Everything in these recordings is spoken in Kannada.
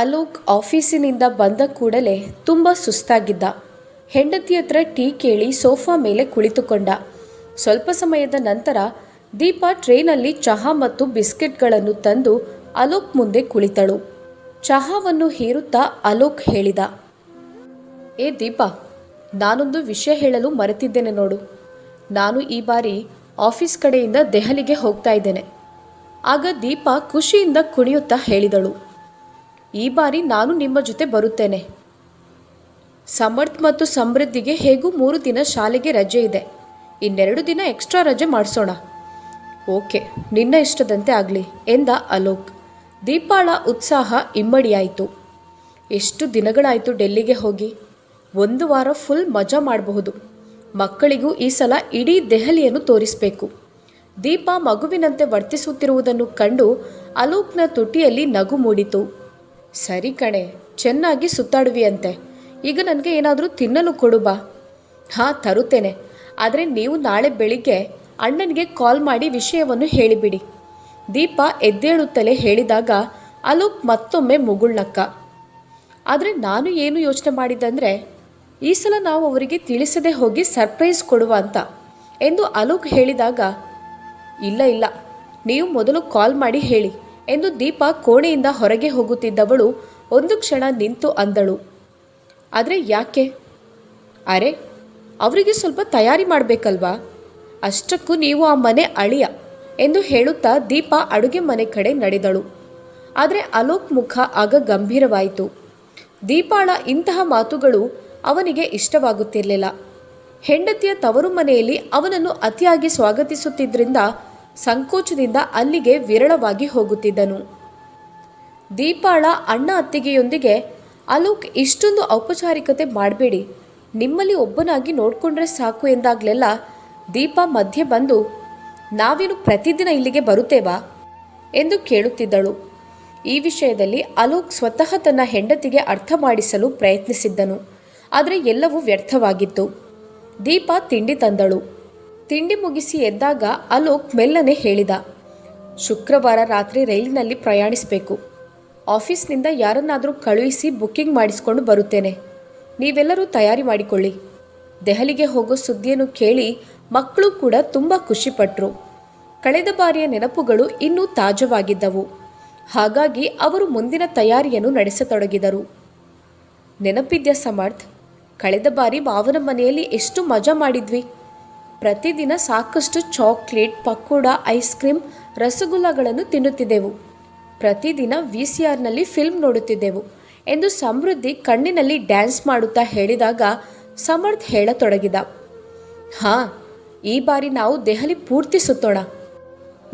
ಅಲೋಕ್ ಆಫೀಸಿನಿಂದ ಬಂದ ಕೂಡಲೇ ತುಂಬ ಸುಸ್ತಾಗಿದ್ದ. ಹೆಂಡತಿ ಹತ್ರ ಟೀ ಕೇಳಿ ಸೋಫಾ ಮೇಲೆ ಕುಳಿತುಕೊಂಡ. ಸ್ವಲ್ಪ ಸಮಯದ ನಂತರ ದೀಪ ಟ್ರೇನಲ್ಲಿ ಚಹಾ ಮತ್ತು ಬಿಸ್ಕೆಟ್ಗಳನ್ನು ತಂದು ಅಲೋಕ್ ಮುಂದೆ ಕುಳಿತಳು. ಚಹಾವನ್ನು ಹೀರುತ್ತಾ ಅಲೋಕ್ ಹೇಳಿದ, ಏ ದೀಪ, ನಾನೊಂದು ವಿಷಯ ಹೇಳಲು ಮರೆತಿದ್ದೇನೆ ನೋಡು. ನಾನು ಈ ಬಾರಿ ಆಫೀಸ್ ಕಡೆಯಿಂದ ದೆಹಲಿಗೆ ಹೋಗ್ತಾ ಇದ್ದೇನೆ. ಆಗ ದೀಪ ಖುಷಿಯಿಂದ ಕುಣಿಯುತ್ತಾ ಹೇಳಿದಳು ಈ ಬಾರಿ ನಾನು ನಿಮ್ಮ ಜೊತೆ ಬರುತ್ತೇನೆ. ಸಮರ್ಥ್ ಮತ್ತು ಸಮೃದ್ಧಿಗೆ ಹೇಗೂ ಮೂರು ದಿನ ಶಾಲೆಗೆ ರಜೆ ಇದೆ. ಇನ್ನೆರಡು ದಿನ ಎಕ್ಸ್ಟ್ರಾ ರಜೆ ಮಾಡಿಸೋಣ. ಓಕೆ, ನಿನ್ನ ಇಷ್ಟದಂತೆ ಆಗಲಿ, ಎಂದ ಅಲೋಕ್. ದೀಪಾಳ ಉತ್ಸಾಹ ಇಮ್ಮಡಿಯಾಯಿತು. ಎಷ್ಟು ದಿನಗಳಾಯಿತು ಡೆಲ್ಲಿಗೆ ಹೋಗಿ? ಒಂದು ವಾರ ಫುಲ್ ಮಜಾ ಮಾಡಬಹುದು. ಮಕ್ಕಳಿಗೂ ಈ ಸಲ ಇಡೀ ದೆಹಲಿಯನ್ನು ತೋರಿಸಬೇಕು. ದೀಪ ಮಗುವಿನಂತೆ ವರ್ತಿಸುತ್ತಿರುವುದನ್ನು ಕಂಡು ಅಲೋಕ್ನ ತುಟಿಯಲ್ಲಿ ನಗು ಮೂಡಿತು. ಸರಿ ಕಣೆ, ಚೆನ್ನಾಗಿ ಸುತ್ತಾಡುವಿಯಂತೆ. ಈಗ ನನಗೆ ಏನಾದರೂ ತಿನ್ನಲು ಕೊಡು ಬಾ. ಹಾಂ, ತರುತ್ತೇನೆ. ಆದರೆ ನೀವು ನಾಳೆ ಬೆಳಿಗ್ಗೆ ಅಣ್ಣನಿಗೆ ಕಾಲ್ ಮಾಡಿ ವಿಷಯವನ್ನು ಹೇಳಿಬಿಡಿ. ದೀಪ ಎದ್ದೇಳುತ್ತಲೇ ಹೇಳಿದಾಗ ಅಲೋಕ್ ಮತ್ತೊಮ್ಮೆ ಮುಗುಳ್ನಕ್ಕ. ಆದರೆ ನಾನು ಏನು ಯೋಚನೆ ಮಾಡಿದ್ದಂದರೆ ಈ ಸಲ ನಾವು ಅವರಿಗೆ ತಿಳಿಸದೆ ಹೋಗಿ ಸರ್ಪ್ರೈಸ್ ಕೊಡುವ ಅಂತ ಎಂದು ಅಲೋಕ್ ಹೇಳಿದಾಗ, ಇಲ್ಲ ಇಲ್ಲ, ನೀವು ಮೊದಲು ಕಾಲ್ ಮಾಡಿ ಹೇಳಿ. ಎಂದು ದೀಪ ಕೋಣೆಯಿಂದ ಹೊರಗೆ ಹೋಗುತ್ತಿದ್ದವಳು ಒಂದು ಕ್ಷಣ ನಿಂತು ಅಂದಳು. ಆದರೆ ಯಾಕೆ? ಅರೆ, ಅವರಿಗೆ ಸ್ವಲ್ಪ ತಯಾರಿ ಮಾಡಬೇಕಲ್ವಾ? ಅಷ್ಟಕ್ಕೂ ನೀವು ಆ ಮನೆ ಅಳಿಯ ಎಂದು ಹೇಳುತ್ತಾ ದೀಪ ಅಡುಗೆ ಮನೆ ಕಡೆ ನಡೆದಳು. ಆದರೆ ಅಲೋಕ್ ಮುಖ ಆಗ ಗಂಭೀರವಾಯಿತು. ದೀಪಾಳ ಇಂತಹ ಮಾತುಗಳು ಅವನಿಗೆ ಇಷ್ಟವಾಗುತ್ತಿರಲಿಲ್ಲ. ಹೆಂಡತಿಯ ತವರು ಮನೆಯಲ್ಲಿ ಅವನನ್ನು ಅತಿಯಾಗಿ ಸ್ವಾಗತಿಸುತ್ತಿದ್ದರಿಂದ ಸಂಕೋಚದಿಂದ ಅಲ್ಲಿಗೆ ವಿರಳವಾಗಿ ಹೋಗುತ್ತಿದ್ದನು. ದೀಪಾಳ ಅಣ್ಣ ಅತ್ತಿಗೆಯೊಂದಿಗೆ, ಅಲೋಕ್, ಇಷ್ಟೊಂದು ಔಪಚಾರಿಕತೆ ಮಾಡಬೇಡಿ. ನಿಮ್ಮಲ್ಲಿ ಒಬ್ಬನಾಗಿ ನೋಡಿಕೊಂಡ್ರೆ ಸಾಕು ಎಂದಾಗಲೆಲ್ಲ ದೀಪ ಮಧ್ಯೆ ಬಂದು, ನಾವೇನು ಪ್ರತಿದಿನ ಇಲ್ಲಿಗೆ ಬರುತ್ತೇವಾ? ಎಂದು ಕೇಳುತ್ತಿದ್ದಳು. ಈ ವಿಷಯದಲ್ಲಿ ಅಲೋಕ್ ಸ್ವತಃ ತನ್ನ ಹೆಂಡತಿಗೆ ಅರ್ಥ ಮಾಡಿಸಲು ಪ್ರಯತ್ನಿಸಿದ್ದನು, ಆದರೆ ಎಲ್ಲವೂ ವ್ಯರ್ಥವಾಗಿತ್ತು. ದೀಪ ತಿಂಡಿ ತಂದಳು. ತಿಂಡಿ ಮುಗಿಸಿ ಎದ್ದಾಗ ಅಲೋಕ್ ಮೆಲ್ಲನೆ ಹೇಳಿದ, ಶುಕ್ರವಾರ ರಾತ್ರಿ ರೈಲಿನಲ್ಲಿ ಪ್ರಯಾಣಿಸಬೇಕು. ಆಫೀಸ್ನಿಂದ ಯಾರನ್ನಾದರೂ ಕಳುಹಿಸಿ ಬುಕ್ಕಿಂಗ್ ಮಾಡಿಸಿಕೊಂಡು ಬರುತ್ತೇನೆ. ನೀವೆಲ್ಲರೂ ತಯಾರಿ ಮಾಡಿಕೊಳ್ಳಿ. ದೆಹಲಿಗೆ ಹೋಗೋ ಸುದ್ದಿಯನ್ನು ಕೇಳಿ ಮಕ್ಕಳು ಕೂಡ ತುಂಬ ಖುಷಿಪಟ್ಟರು ಕಳೆದ ಬಾರಿಯ ನೆನಪುಗಳು ಇನ್ನೂ ತಾಜವಾಗಿದ್ದವು. ಹಾಗಾಗಿ ಅವರು ಮುಂದಿನ ತಯಾರಿಯನ್ನು ನಡೆಸತೊಡಗಿದರು. ನೆನಪಿದ್ಯಾ ಸಮರ್ಥ್? ಕಳೆದ ಬಾರಿ ಮಾವನ ಮನೆಯಲ್ಲಿ ಎಷ್ಟು ಮಜಾ ಮಾಡಿದ್ವಿ. ಪ್ರತಿದಿನ ಸಾಕಷ್ಟು ಚಾಕ್ಲೇಟ್, ಪಕೋಡ, ಐಸ್ ಕ್ರೀಮ್, ರಸಗುಲ್ಲಗಳನ್ನು ತಿನ್ನುತ್ತಿದ್ದೆವು. ಪ್ರತಿದಿನ ವಿ ಸಿ ಆರ್ನಲ್ಲಿ ಫಿಲ್ಮ್ ನೋಡುತ್ತಿದ್ದೆವು. ಎಂದು ಸಮೃದ್ಧಿ ಕಣ್ಣಿನಲ್ಲಿ ಡ್ಯಾನ್ಸ್ ಮಾಡುತ್ತಾ ಹೇಳಿದಾಗ ಸಮರ್ಥ್ ಹೇಳತೊಡಗಿದ. ಹಾಂ, ಈ ಬಾರಿ ನಾವು ದೆಹಲಿ ಪೂರ್ತಿ ಸುತ್ತೋಣ.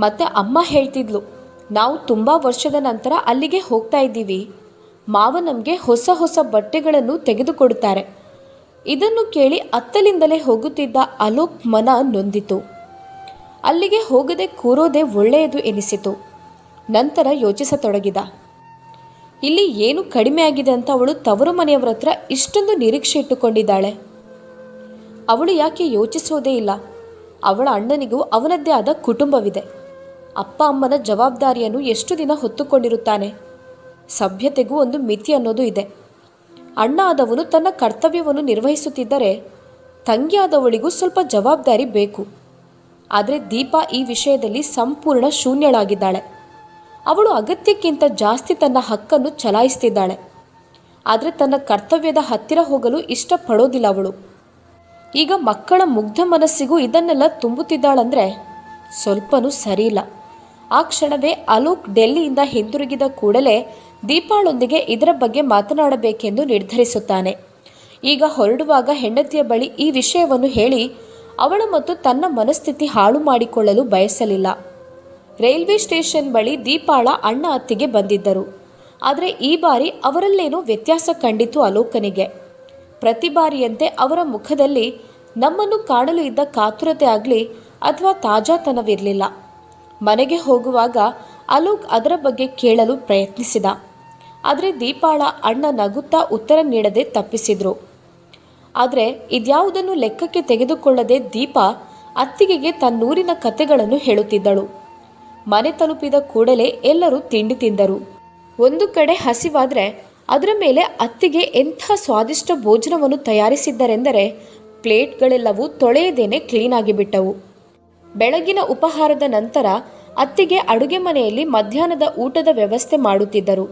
ಮತ್ತೆ ಅಮ್ಮ ಹೇಳ್ತಿದ್ಲು, ನಾವು ತುಂಬ ವರ್ಷದ ನಂತರ ಅಲ್ಲಿಗೆ ಹೋಗ್ತಾ ಇದ್ದೀವಿ. ಮಾವ ನಮಗೆ ಹೊಸ ಹೊಸ ಬಟ್ಟೆಗಳನ್ನು ತೆಗೆದುಕೊಡುತ್ತಾರೆ. ಇದನ್ನು ಕೇಳಿ ಅತ್ತಲಿಂದಲೇ ಹೋಗುತ್ತಿದ್ದ ಅಲೋಕ್ ಮನ ನೊಂದಿತು. ಅಲ್ಲಿಗೆ ಹೋಗದೆ ಕೂರೋದೇ ಒಳ್ಳೆಯದು ಎನಿಸಿತು. ನಂತರ ಯೋಚಿಸತೊಡಗಿದ. ಇಲ್ಲಿ ಏನು ಕಡಿಮೆ ಆಗಿದೆ ಅಂತ ಅವಳು ತವರು ಮನೆಯವರ ಹತ್ರ ಇಷ್ಟೊಂದು ನಿರೀಕ್ಷೆ ಇಟ್ಟುಕೊಂಡಿದ್ದಾಳೆ. ಅವಳು ಯಾಕೆ ಯೋಚಿಸೋದೇ ಇಲ್ಲ. ಅವಳ ಅಣ್ಣನಿಗೂ ಅವನದ್ದೇ ಆದ ಕುಟುಂಬವಿದೆ. ಅಪ್ಪ ಅಮ್ಮನ ಜವಾಬ್ದಾರಿಯನ್ನು ಎಷ್ಟು ದಿನ ಹೊತ್ತುಕೊಂಡಿರುತ್ತಾನೆ. ಸಭ್ಯತೆಗೂ ಒಂದು ಮಿತಿ ಅನ್ನೋದು ಇದೆ. ಅಣ್ಣ ಆದವನು ತನ್ನ ಕರ್ತವ್ಯವನ್ನು ನಿರ್ವಹಿಸುತ್ತಿದ್ದರೆ ತಂಗಿಯಾದವಳಿಗೂ ಸ್ವಲ್ಪ ಜವಾಬ್ದಾರಿ ಬೇಕು. ಆದರೆ ದೀಪಾ ಈ ವಿಷಯದಲ್ಲಿ ಸಂಪೂರ್ಣ ಶೂನ್ಯಳಾಗಿದ್ದಾಳೆ. ಅವಳು ಅಗತ್ಯಕ್ಕಿಂತ ಜಾಸ್ತಿ ತನ್ನ ಹಕ್ಕನ್ನು ಚಲಾಯಿಸ್ತಿದ್ದಾಳೆ. ಆದರೆ ತನ್ನ ಕರ್ತವ್ಯದ ಹತ್ತಿರ ಹೋಗಲು ಇಷ್ಟಪಡೋದಿಲ್ಲ ಅವಳು. ಈಗ ಮಕ್ಕಳ ಮುಗ್ಧ ಮನಸ್ಸಿಗೂ ಇದನ್ನೆಲ್ಲ ತುಂಬುತ್ತಿದ್ದಾಳಂದ್ರೆ ಸ್ವಲ್ಪನೂ ಸರಿಯಿಲ್ಲ. ಆ ಕ್ಷಣವೇ ಅಲೋಕ್ ಡೆಲ್ಲಿಯಿಂದ ಹಿಂದಿರುಗಿದ ಕೂಡಲೇ ದೀಪಾಳೊಂದಿಗೆ ಇದರ ಬಗ್ಗೆ ಮಾತನಾಡಬೇಕೆಂದು ನಿರ್ಧರಿಸುತ್ತಾನೆ. ಈಗ ಹೊರಡುವಾಗ ಹೆಂಡತಿಯ ಬಳಿ ಈ ವಿಷಯವನ್ನು ಹೇಳಿ ಅವಳ ಮತ್ತು ತನ್ನ ಮನಸ್ಥಿತಿ ಹಾಳು ಮಾಡಿಕೊಳ್ಳಲು ಬಯಸಲಿಲ್ಲ. ರೈಲ್ವೆ ಸ್ಟೇಷನ್ ಬಳಿ ದೀಪಾಳ ಅಣ್ಣ ಅತ್ತಿಗೆ ಬಂದಿದ್ದರು. ಆದರೆ ಈ ಬಾರಿ ಅವರಲ್ಲೇನೋ ವ್ಯತ್ಯಾಸ ಕಂಡಿತು ಅಲೋಕನಿಗೆ. ಪ್ರತಿ ಬಾರಿಯಂತೆ ಅವರ ಮುಖದಲ್ಲಿ ನಮ್ಮನ್ನು ಕಾಣಲು ಇದ್ದ ಕಾತುರತೆ ಆಗಲಿ ಅಥವಾ ತಾಜಾತನವಿರಲಿಲ್ಲ. ಮನೆಗೆ ಹೋಗುವಾಗ ಅಲೋಕ್ ಅದರ ಬಗ್ಗೆ ಕೇಳಲು ಪ್ರಯತ್ನಿಸಿದ. ಆದರೆ ದೀಪಾಳ ಅಣ್ಣ ನಗುತ್ತಾ ಉತ್ತರ ನೀಡದೆ ತಪ್ಪಿಸಿದ್ರು. ಆದರೆ ಇದ್ಯಾವುದನ್ನು ಲೆಕ್ಕಕ್ಕೆ ತೆಗೆದುಕೊಳ್ಳದೆ ದೀಪ ಅತ್ತಿಗೆಗೆ ತನ್ನೂರಿನ ಕತೆಗಳನ್ನು ಹೇಳುತ್ತಿದ್ದಳು. ಮನೆ ತಲುಪಿದ ಕೂಡಲೇ ಎಲ್ಲರೂ ತಿಂಡಿ ತಿಂದರು. ಒಂದು ಕಡೆ ಹಸಿವಾದರೆ ಅದರ ಮೇಲೆ ಅತ್ತಿಗೆ ಎಂಥ ಸ್ವಾದಿಷ್ಟ ಭೋಜನವನ್ನು ತಯಾರಿಸಿದ್ದರೆಂದರೆ ಪ್ಲೇಟ್ಗಳೆಲ್ಲವೂ ತೊಳೆಯದೇನೆ ಕ್ಲೀನಾಗಿ ಬಿಟ್ಟವು. ಬೆಳಗಿನ ಉಪಹಾರದ ನಂತರ ಅತ್ತಿಗೆ ಅಡುಗೆ ಮನೆಯಲ್ಲಿ ಮಧ್ಯಾಹ್ನದ ಊಟದ ವ್ಯವಸ್ಥೆ ಮಾಡುತ್ತಿದ್ದರು.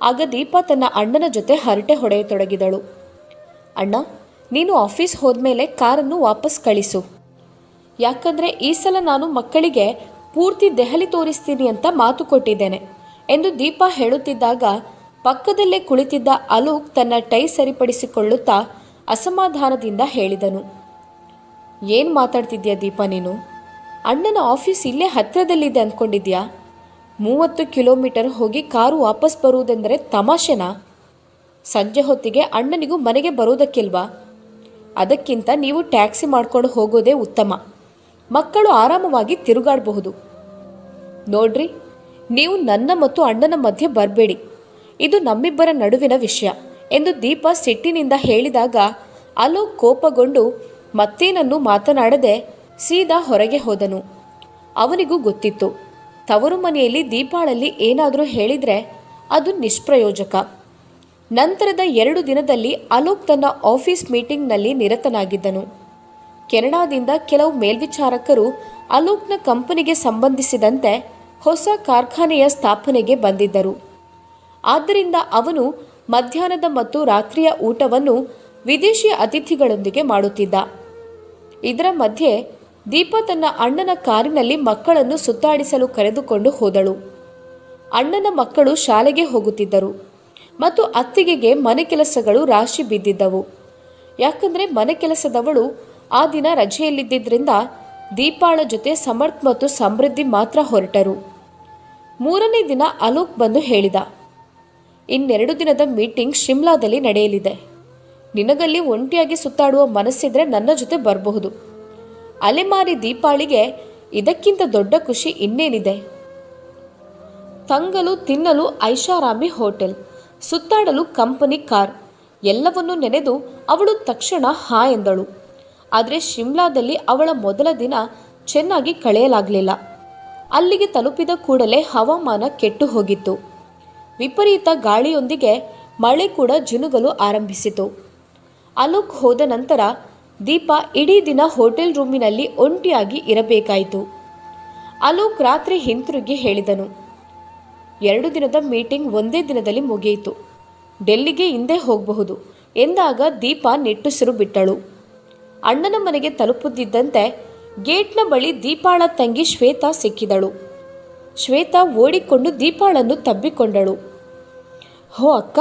ಆಗ ದೀಪ ತನ್ನ ಅಣ್ಣನ ಜೊತೆ ಹರಟೆ ಹೊಡೆಯತೊಡಗಿದಳು. ಅಣ್ಣ, ನೀನು ಆಫೀಸ್ ಹೋದ್ಮೇಲೆ ಕಾರನ್ನು ವಾಪಸ್ ಕಳಿಸು. ಯಾಕಂದ್ರೆ ಈ ಸಲ ನಾನು ಮಕ್ಕಳಿಗೆ ಪೂರ್ತಿ ದೆಹಲಿ ತೋರಿಸ್ತೀನಿ ಅಂತ ಮಾತು ಕೊಟ್ಟಿದ್ದೇನೆ ಎಂದು ದೀಪ ಹೇಳುತ್ತಿದ್ದಾಗ ಪಕ್ಕದಲ್ಲೇ ಕುಳಿತಿದ್ದ ಅಲೋಕ್ ತನ್ನ ಟೈ ಸರಿಪಡಿಸಿಕೊಳ್ಳುತ್ತಾ ಅಸಮಾಧಾನದಿಂದ ಹೇಳಿದನು. ಏನು ಮಾತಾಡ್ತಿದ್ಯಾ ದೀಪ ನೀನು? ಅಣ್ಣನ ಆಫೀಸ್ ಇಲ್ಲೇ ಹತ್ತಿರದಲ್ಲಿದೆ ಅಂದ್ಕೊಂಡಿದ್ಯಾ ಮೂವತ್ತು ಕಿಲೋಮೀಟರ್ ಹೋಗಿ ಕಾರು ವಾಪಸ್ ಬರುವುದೆಂದರೆ ತಮಾಷೆನಾ? ಸಂಜೆ ಹೊತ್ತಿಗೆ ಅಣ್ಣನಿಗೂ ಮನೆಗೆ ಬರೋದಕ್ಕಿಲ್ವಾ ಅದಕ್ಕಿಂತ ನೀವು ಟ್ಯಾಕ್ಸಿ ಮಾಡ್ಕೊಂಡು ಹೋಗೋದೇ ಉತ್ತಮ. ಮಕ್ಕಳು ಆರಾಮವಾಗಿ ತಿರುಗಾಡಬಹುದು. ನೋಡ್ರಿ, ನೀವು ನನ್ನ ಮತ್ತು ಅಣ್ಣನ ಮಧ್ಯೆ ಬರಬೇಡಿ. ಇದು ನಮ್ಮಿಬ್ಬರ ನಡುವಿನ ವಿಷಯ ಎಂದು ದೀಪ ಸಿಟ್ಟಿನಿಂದ ಹೇಳಿದಾಗ ಅಲೋಕ್ ಕೋಪಗೊಂಡು ಮತ್ತೇನನ್ನು ಮಾತನಾಡದೆ ಸೀದಾ ಹೊರಗೆ ಹೋದನು. ಅವನಿಗೂ ಗೊತ್ತಿತ್ತು. ತವರು ಮನೆಯಲ್ಲಿ ದೀಪಾಳಲ್ಲಿ ಏನಾದರೂ ಹೇಳಿದರೆ ಅದು ನಿಷ್ಪ್ರಯೋಜಕ. ನಂತರದ ಎರಡು ದಿನದಲ್ಲಿ ಅಲೋಕ್ ತನ್ನ ಆಫೀಸ್ ಮೀಟಿಂಗ್ನಲ್ಲಿ ನಿರತನಾಗಿದ್ದನು. ಕೆನಡಾದಿಂದ ಕೆಲವು ಮೇಲ್ವಿಚಾರಕರು ಅಲೋಕ್ನ ಕಂಪನಿಗೆ ಸಂಬಂಧಿಸಿದಂತೆ ಹೊಸ ಕಾರ್ಖಾನೆಯ ಸ್ಥಾಪನೆಗೆ ಬಂದಿದ್ದರು. ಆದ್ದರಿಂದ ಅವನು ಮಧ್ಯಾಹ್ನದ ಮತ್ತು ರಾತ್ರಿಯ ಊಟವನ್ನು ವಿದೇಶಿ ಅತಿಥಿಗಳೊಂದಿಗೆ ಮಾಡುತ್ತಿದ್ದ. ಇದರ ಮಧ್ಯೆ ದೀಪ ತನ್ನ ಅಣ್ಣನ ಕಾರಿನಲ್ಲಿ ಮಕ್ಕಳನ್ನು ಸುತ್ತಾಡಿಸಲು ಕರೆದುಕೊಂಡು ಹೋದಳು. ಅಣ್ಣನ ಮಕ್ಕಳು ಶಾಲೆಗೆ ಹೋಗುತ್ತಿದ್ದರು. ಮತ್ತು ಅತ್ತಿಗೆಗೆ ಮನೆ ಕೆಲಸಗಳು ರಾಶಿ ಬಿದ್ದಿದ್ದವು. ಯಾಕಂದರೆ ಮನೆ ಕೆಲಸದವಳು ಆ ದಿನ ರಜೆಯಲ್ಲಿದ್ದರಿಂದ ದೀಪಾಳ ಜೊತೆ ಸಮರ್ಥ್ ಮತ್ತು ಸಮೃದ್ಧಿ ಮಾತ್ರ ಹೊರಟರು. ಮೂರನೇ ದಿನ ಅಲೋಕ್ ಬಂದು ಹೇಳಿದ, ಇನ್ನೆರಡು ದಿನದ ಮೀಟಿಂಗ್ ಶಿಮ್ಲಾದಲ್ಲಿ ನಡೆಯಲಿದೆ. ನಿನಗಲ್ಲಿ ಒಂಟಿಯಾಗಿ ಸುತ್ತಾಡುವ ಮನಸ್ಸಿದ್ರೆ ನನ್ನ ಜೊತೆ ಬರಬಹುದು. ಅಲೆಮಾರಿ ದೀಪಾಳಿಗೆ ಇದಕ್ಕಿಂತ ದೊಡ್ಡ ಖುಷಿ ಇನ್ನೇನಿದೆ? ತಂಗಲು, ತಿನ್ನಲು ಐಷಾರಾಮಿ ಹೋಟೆಲ್, ಸುತ್ತಾಡಲು ಕಂಪನಿ ಕಾರ್, ಎಲ್ಲವನ್ನೂ ನೆನೆದು ಅವಳು ತಕ್ಷಣ ಹಾ ಎಂದಳು. ಆದರೆ ಶಿಮ್ಲಾದಲ್ಲಿ ಅವಳ ಮೊದಲ ದಿನ ಚೆನ್ನಾಗಿ ಕಳೆಯಲಾಗಲಿಲ್ಲ. ಅಲ್ಲಿಗೆ ತಲುಪಿದ ಕೂಡಲೇ ಹವಾಮಾನ ಕೆಟ್ಟು ಹೋಗಿತ್ತು. ವಿಪರೀತ ಗಾಳಿಯೊಂದಿಗೆ ಮಳೆ ಕೂಡ ಜುನುಗಲು ಆರಂಭಿಸಿತು. ಅಲೋಕ್ ಹೋದ ನಂತರ ದೀಪ ಇಡೀ ದಿನ ಹೋಟೆಲ್ ರೂಮಿನಲ್ಲಿ ಒಂಟಿಯಾಗಿ ಇರಬೇಕಾಯಿತು. ಅಲೋಕ್ ರಾತ್ರಿ ಹಿಂತಿರುಗಿ ಹೇಳಿದನು. ಎರಡು ದಿನದ ಮೀಟಿಂಗ್ ಒಂದೇ ದಿನದಲ್ಲಿ ಮುಗಿಯಿತು. ಡೆಲ್ಲಿಗೆ ಹಿಂದೆ ಹೋಗಬಹುದು ಎಂದಾಗ ದೀಪ ನಿಟ್ಟುಸಿರು ಬಿಟ್ಟಳು. ಅಣ್ಣನ ಮನೆಗೆ ತಲುಪುತ್ತಿದ್ದಂತೆ ಗೇಟ್ನ ಬಳಿ ದೀಪಾಳ ತಂಗಿ ಶ್ವೇತಾ ಸಿಕ್ಕಿದಳು. ಶ್ವೇತಾ ಓಡಿಕೊಂಡು ದೀಪಾಳನ್ನು ತಬ್ಬಿಕೊಂಡಳು. ಹೋ ಅಕ್ಕ,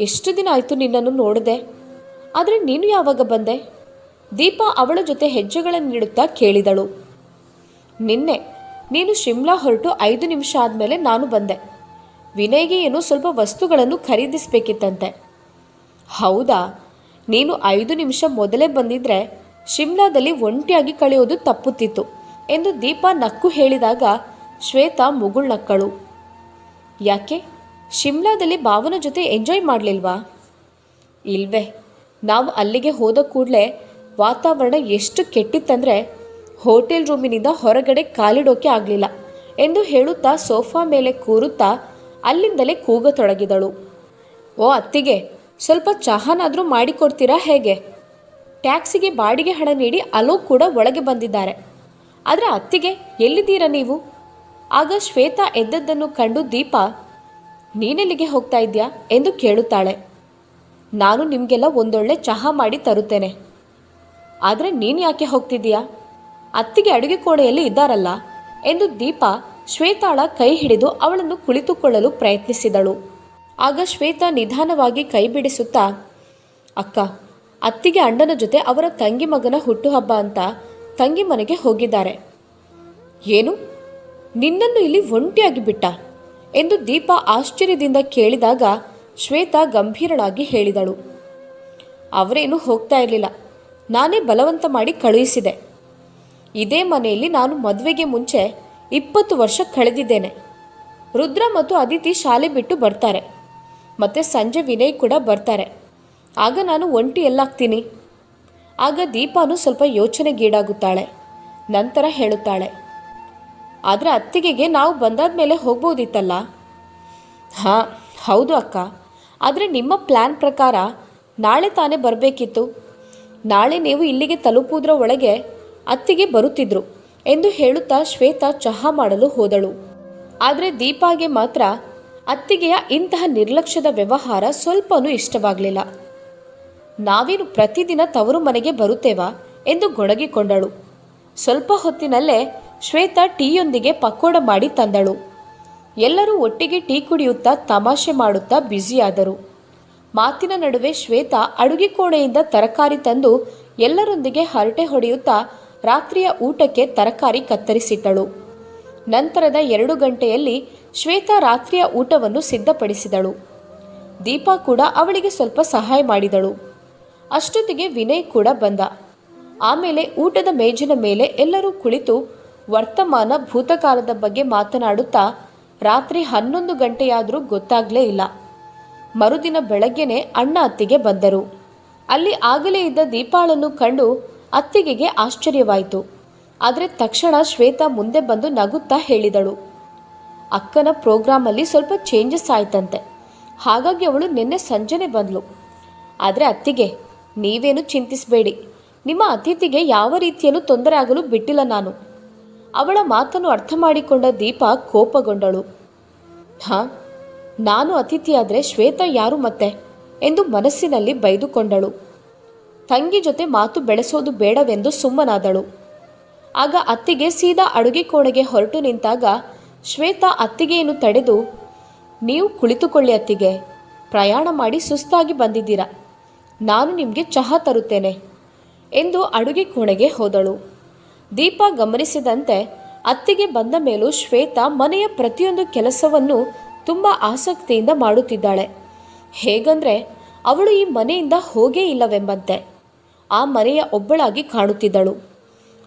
ಎಷ್ಟು ದಿನ ಆಯಿತು ನಿನ್ನನ್ನು ನೋಡದೆ? ಆದರೆ ನೀನು ಯಾವಾಗ ಬಂದೆ? ದೀಪ ಅವಳ ಜೊತೆ ಹೆಜ್ಜೆಗಳನ್ನಿಡುತ್ತಾ ಕೇಳಿದಳು. ನಿನ್ನೆ, ನೀನು ಶಿಮ್ಲಾ ಹೊರಟು ಐದು ನಿಮಿಷ ಆದಮೇಲೆ ನಾನು ಬಂದೆ. ವಿನಯ್ಗೆ ಏನೋ ಸ್ವಲ್ಪ ವಸ್ತುಗಳನ್ನು ಖರೀದಿಸಬೇಕಿತ್ತಂತೆ. ಹೌದಾ? ನೀನು ಐದು ನಿಮಿಷ ಮೊದಲೇ ಬಂದಿದ್ರೆ ಶಿಮ್ಲಾದಲ್ಲಿ ಒಂಟಿಯಾಗಿ ಕಳೆಯೋದು ತಪ್ಪುತ್ತಿತ್ತು, ಎಂದು ದೀಪ ನಕ್ಕು ಹೇಳಿದಾಗ ಶ್ವೇತಾ ಮುಗುಳ್ನಕ್ಕಳು ಯಾಕೆ? ಶಿಮ್ಲಾದಲ್ಲಿ ಭಾವನ ಜೊತೆ ಎಂಜಾಯ್ ಮಾಡಲಿಲ್ವಾ? ಇಲ್ವೇ, ನಾವು ಅಲ್ಲಿಗೆ ಹೋದ ಕೂಡಲೇ ವಾತಾವರಣ ಎಷ್ಟು ಕೆಟ್ಟಿತ್ತಂದರೆ ಹೋಟೆಲ್ ರೂಮಿನಿಂದ ಹೊರಗಡೆ ಕಾಲಿಡೋಕೆ ಆಗಲಿಲ್ಲ ಎಂದು ಹೇಳುತ್ತಾ ಸೋಫಾ ಮೇಲೆ ಕೂರುತ್ತಾ ಅಲ್ಲಿಂದಲೇ ಕೂಗತೊಡಗಿದಳು. ಓ ಅತ್ತಿಗೆ, ಸ್ವಲ್ಪ ಚಹಾನಾದರೂ ಮಾಡಿಕೊಡ್ತೀರಾ ಹೇಗೆ? ಟ್ಯಾಕ್ಸಿಗೆ ಬಾಡಿಗೆ ಹಣ ನೀಡಿ ಅಲೋಕ್ ಕೂಡ ಒಳಗೆ ಬಂದಿದ್ದಾರೆ. ಆದರೆ ಅತ್ತಿಗೆ, ಎಲ್ಲಿದ್ದೀರಾ ನೀವು? ಆಗ ಶ್ವೇತಾ ಎದ್ದದ್ದನ್ನು ಕಂಡು ದೀಪ, ನೀನೆಲ್ಲಿಗೆ ಹೋಗ್ತಾ ಇದ್ಯಾ ಎಂದು ಕೇಳುತ್ತಾಳೆ. ನಾನು ನಿಮಗೆಲ್ಲ ಒಂದೊಳ್ಳೆ ಚಹಾ ಮಾಡಿ ತರುತ್ತೇನೆ. ಆದರೆ ನೀನು ಯಾಕೆ ಹೋಗ್ತಿದ್ದೀಯಾ? ಅತ್ತಿಗೆ ಅಡುಗೆ ಕೋಣೆಯಲ್ಲಿ ಇದ್ದಾರಲ್ಲ ಎಂದು ದೀಪ ಶ್ವೇತಾಳ ಕೈ ಹಿಡಿದು ಅವಳನ್ನು ಕುಳಿತುಕೊಳ್ಳಲು ಪ್ರಯತ್ನಿಸಿದಳು. ಆಗ ಶ್ವೇತಾ ನಿಧಾನವಾಗಿ ಕೈ ಬಿಡಿಸುತ್ತಾ, ಅಕ್ಕ, ಅತ್ತಿಗೆ ಅಣ್ಣನ ಜೊತೆ ಅವರ ತಂಗಿ ಮಗನ ಹುಟ್ಟುಹಬ್ಬ ಅಂತ ತಂಗಿ ಮನೆಗೆ ಹೋಗಿದ್ದಾರೆ. ಏನು? ನಿನ್ನನ್ನು ಇಲ್ಲಿ ಒಂಟಿಯಾಗಿ ಬಿಟ್ಟ? ಎಂದು ದೀಪ ಆಶ್ಚರ್ಯದಿಂದ ಕೇಳಿದಾಗ ಶ್ವೇತಾ ಗಂಭೀರಳಾಗಿ ಹೇಳಿದಳು. ಅವರೇನು ಹೋಗ್ತಾ ಇರಲಿಲ್ಲ. ನಾನೇ ಬಲವಂತ ಮಾಡಿ ಕಳುಹಿಸಿದೆ. ಇದೇ ಮನೆಯಲ್ಲಿ ನಾನು ಮದುವೆಗೆ ಮುಂಚೆ ಇಪ್ಪತ್ತು ವರ್ಷ ಕಳೆದಿದ್ದೇನೆ. ರುದ್ರ ಮತ್ತು ಅದಿತಿ ಶಾಲೆ ಬಿಟ್ಟು ಬರ್ತಾರೆ. ಮತ್ತು ಸಂಜೆ ವಿನಯ್ ಕೂಡ ಬರ್ತಾರೆ. ಆಗ ನಾನು ಒಂಟಿ ಎಲ್ಲಾಗ್ತೀನಿ. ಆಗ ದೀಪಾನು ಸ್ವಲ್ಪ ಯೋಚನೆಗೀಡಾಗುತ್ತಾಳೆ. ನಂತರ ಹೇಳುತ್ತಾಳೆ, ಆದರೆ ಅತ್ತಿಗೆಗೆ ನಾವು ಬಂದಾದ ಮೇಲೆ ಹೋಗ್ಬೋದಿತ್ತಲ್ಲ? ಹಾಂ, ಹೌದು ಅಕ್ಕ. ಆದರೆ ನಿಮ್ಮ ಪ್ಲ್ಯಾನ್ ಪ್ರಕಾರ ನಾಳೆ ತಾನೇ ಬರಬೇಕಿತ್ತು. ನಾಳೆ ನೀವು ಇಲ್ಲಿಗೆ ತಲುಪುವುದರ ಒಳಗೆ ಅತ್ತಿಗೆ ಬರುತ್ತಿದ್ರು ಎಂದು ಹೇಳುತ್ತಾ ಶ್ವೇತಾ ಚಹಾ ಮಾಡಲು ಹೋದಳು. ಆದರೆ ದೀಪಾಗೆ ಮಾತ್ರ ಅತ್ತಿಗೆಯ ಇಂತಹ ನಿರ್ಲಕ್ಷ್ಯದ ವ್ಯವಹಾರ ಸ್ವಲ್ಪನೂ ಇಷ್ಟವಾಗಲಿಲ್ಲ. ನಾವೇನು ಪ್ರತಿದಿನ ತವರು ಮನೆಗೆ ಬರುತ್ತೇವಾ ಎಂದು ಗೊಣಗಿಕೊಂಡಳು. ಸ್ವಲ್ಪ ಹೊತ್ತಿನಲ್ಲೇ ಶ್ವೇತಾ ಟೀಯೊಂದಿಗೆ ಪಕೋಡ ಮಾಡಿ ತಂದಳು. ಎಲ್ಲರೂ ಒಟ್ಟಿಗೆ ಟೀ ಕುಡಿಯುತ್ತಾ ತಮಾಷೆ ಮಾಡುತ್ತಾ ಬ್ಯುಸಿಯಾದರು. ಮಾತಿನ ನಡುವೆ ಶ್ವೇತಾ ಅಡುಗೆ ಕೋಣೆಯಿಂದ ತರಕಾರಿ ತಂದು ಎಲ್ಲರೊಂದಿಗೆ ಹರಟೆ ಹೊಡೆಯುತ್ತಾ ರಾತ್ರಿಯ ಊಟಕ್ಕೆ ತರಕಾರಿ ಕತ್ತರಿಸಿಟ್ಟಳು ನಂತರದ ಎರಡು ಗಂಟೆಯಲ್ಲಿ ಶ್ವೇತಾ ರಾತ್ರಿಯ ಊಟವನ್ನು ಸಿದ್ಧಪಡಿಸಿದಳು. ದೀಪಾ ಕೂಡ ಅವಳಿಗೆ ಸ್ವಲ್ಪ ಸಹಾಯ ಮಾಡಿದಳು. ಅಷ್ಟೊತ್ತಿಗೆ ವಿನಯ್ ಕೂಡ ಬಂದ. ಆಮೇಲೆ ಊಟದ ಮೇಜಿನ ಮೇಲೆ ಎಲ್ಲರೂ ಕುಳಿತು ವರ್ತಮಾನ ಭೂತಕಾಲದ ಬಗ್ಗೆ ಮಾತನಾಡುತ್ತಾ ರಾತ್ರಿ ಹನ್ನೊಂದು ಗಂಟೆಯಾದರೂ ಗೊತ್ತಾಗಲೇ ಇಲ್ಲ. ಮರುದಿನ ಬೆಳಗ್ಗೆನೆ ಅಣ್ಣ ಅತ್ತಿಗೆ ಬಂದರು. ಅಲ್ಲಿ ಆಗಲೇ ಇದ್ದ ದೀಪಾಳನ್ನು ಕಂಡು ಅತ್ತಿಗೆಗೆ ಆಶ್ಚರ್ಯವಾಯಿತು. ಆದರೆ ತಕ್ಷಣ ಶ್ವೇತಾ ಮುಂದೆ ಬಂದು ನಗುತ್ತಾ ಹೇಳಿದಳು. ಅಕ್ಕನ ಪ್ರೋಗ್ರಾಮಲ್ಲಿ ಸ್ವಲ್ಪ ಚೇಂಜಸ್ ಆಯ್ತಂತೆ. ಹಾಗಾಗಿ ಅವಳು ನಿನ್ನೆ ಸಂಜೆನೆ ಬಂದಳು ಆದರೆ ಅತ್ತಿಗೆ, ನೀವೇನು ಚಿಂತಿಸಬೇಡಿ. ನಿಮ್ಮ ಅತಿಥಿಗೆ ಯಾವ ರೀತಿಯಲ್ಲೂ ತೊಂದರೆ ಆಗಲು ಬಿಟ್ಟಿಲ್ಲ ನಾನು. ಅವಳ ಮಾತನ್ನು ಅರ್ಥ ಮಾಡಿಕೊಂಡ ದೀಪ ಕೋಪಗೊಂಡಳು. ಹಾಂ ನಾನು ಅತಿಥಿಯಾದರೆ ಶ್ವೇತ ಯಾರು ಮತ್ತೆ? ಎಂದು ಮನಸ್ಸಿನಲ್ಲಿ ಬೈದುಕೊಂಡಳು. ತಂಗಿ ಜೊತೆ ಮಾತು ಬೆಳೆಸೋದು ಬೇಡವೆಂದು ಸುಮ್ಮನಾದಳು. ಆಗ ಅತ್ತಿಗೆ ಸೀದಾ ಅಡುಗೆ ಕೋಣೆಗೆ ಹೊರಟು ನಿಂತಾಗ ಶ್ವೇತಾ ಅತ್ತಿಗೆಯನ್ನು ತಡೆದು, ನೀವು ಕುಳಿತುಕೊಳ್ಳಿ ಅತ್ತಿಗೆ. ಪ್ರಯಾಣ ಮಾಡಿ ಸುಸ್ತಾಗಿ ಬಂದಿದ್ದೀರಾ. ನಾನು ನಿಮಗೆ ಚಹಾ ತರುತ್ತೇನೆ ಎಂದು ಅಡುಗೆ ಕೋಣೆಗೆ ಹೋದಳು. ದೀಪ ಗಮನಿಸಿದಂತೆ ಅತ್ತಿಗೆ ಬಂದ ಮೇಲೂ ಶ್ವೇತಾ ಮನೆಯ ಪ್ರತಿಯೊಂದು ಕೆಲಸವನ್ನು ತುಂಬ ಆಸಕ್ತಿಯಿಂದ ಮಾಡುತ್ತಿದ್ದಾಳೆ. ಹೇಗಂದರೆ, ಅವಳು ಈ ಮನೆಯಿಂದ ಹೋಗೇ ಇಲ್ಲವೆಂಬಂತೆ. ಆ ಮನೆಯ ಒಬ್ಬಳಾಗಿ ಕಾಣುತ್ತಿದ್ದಳು.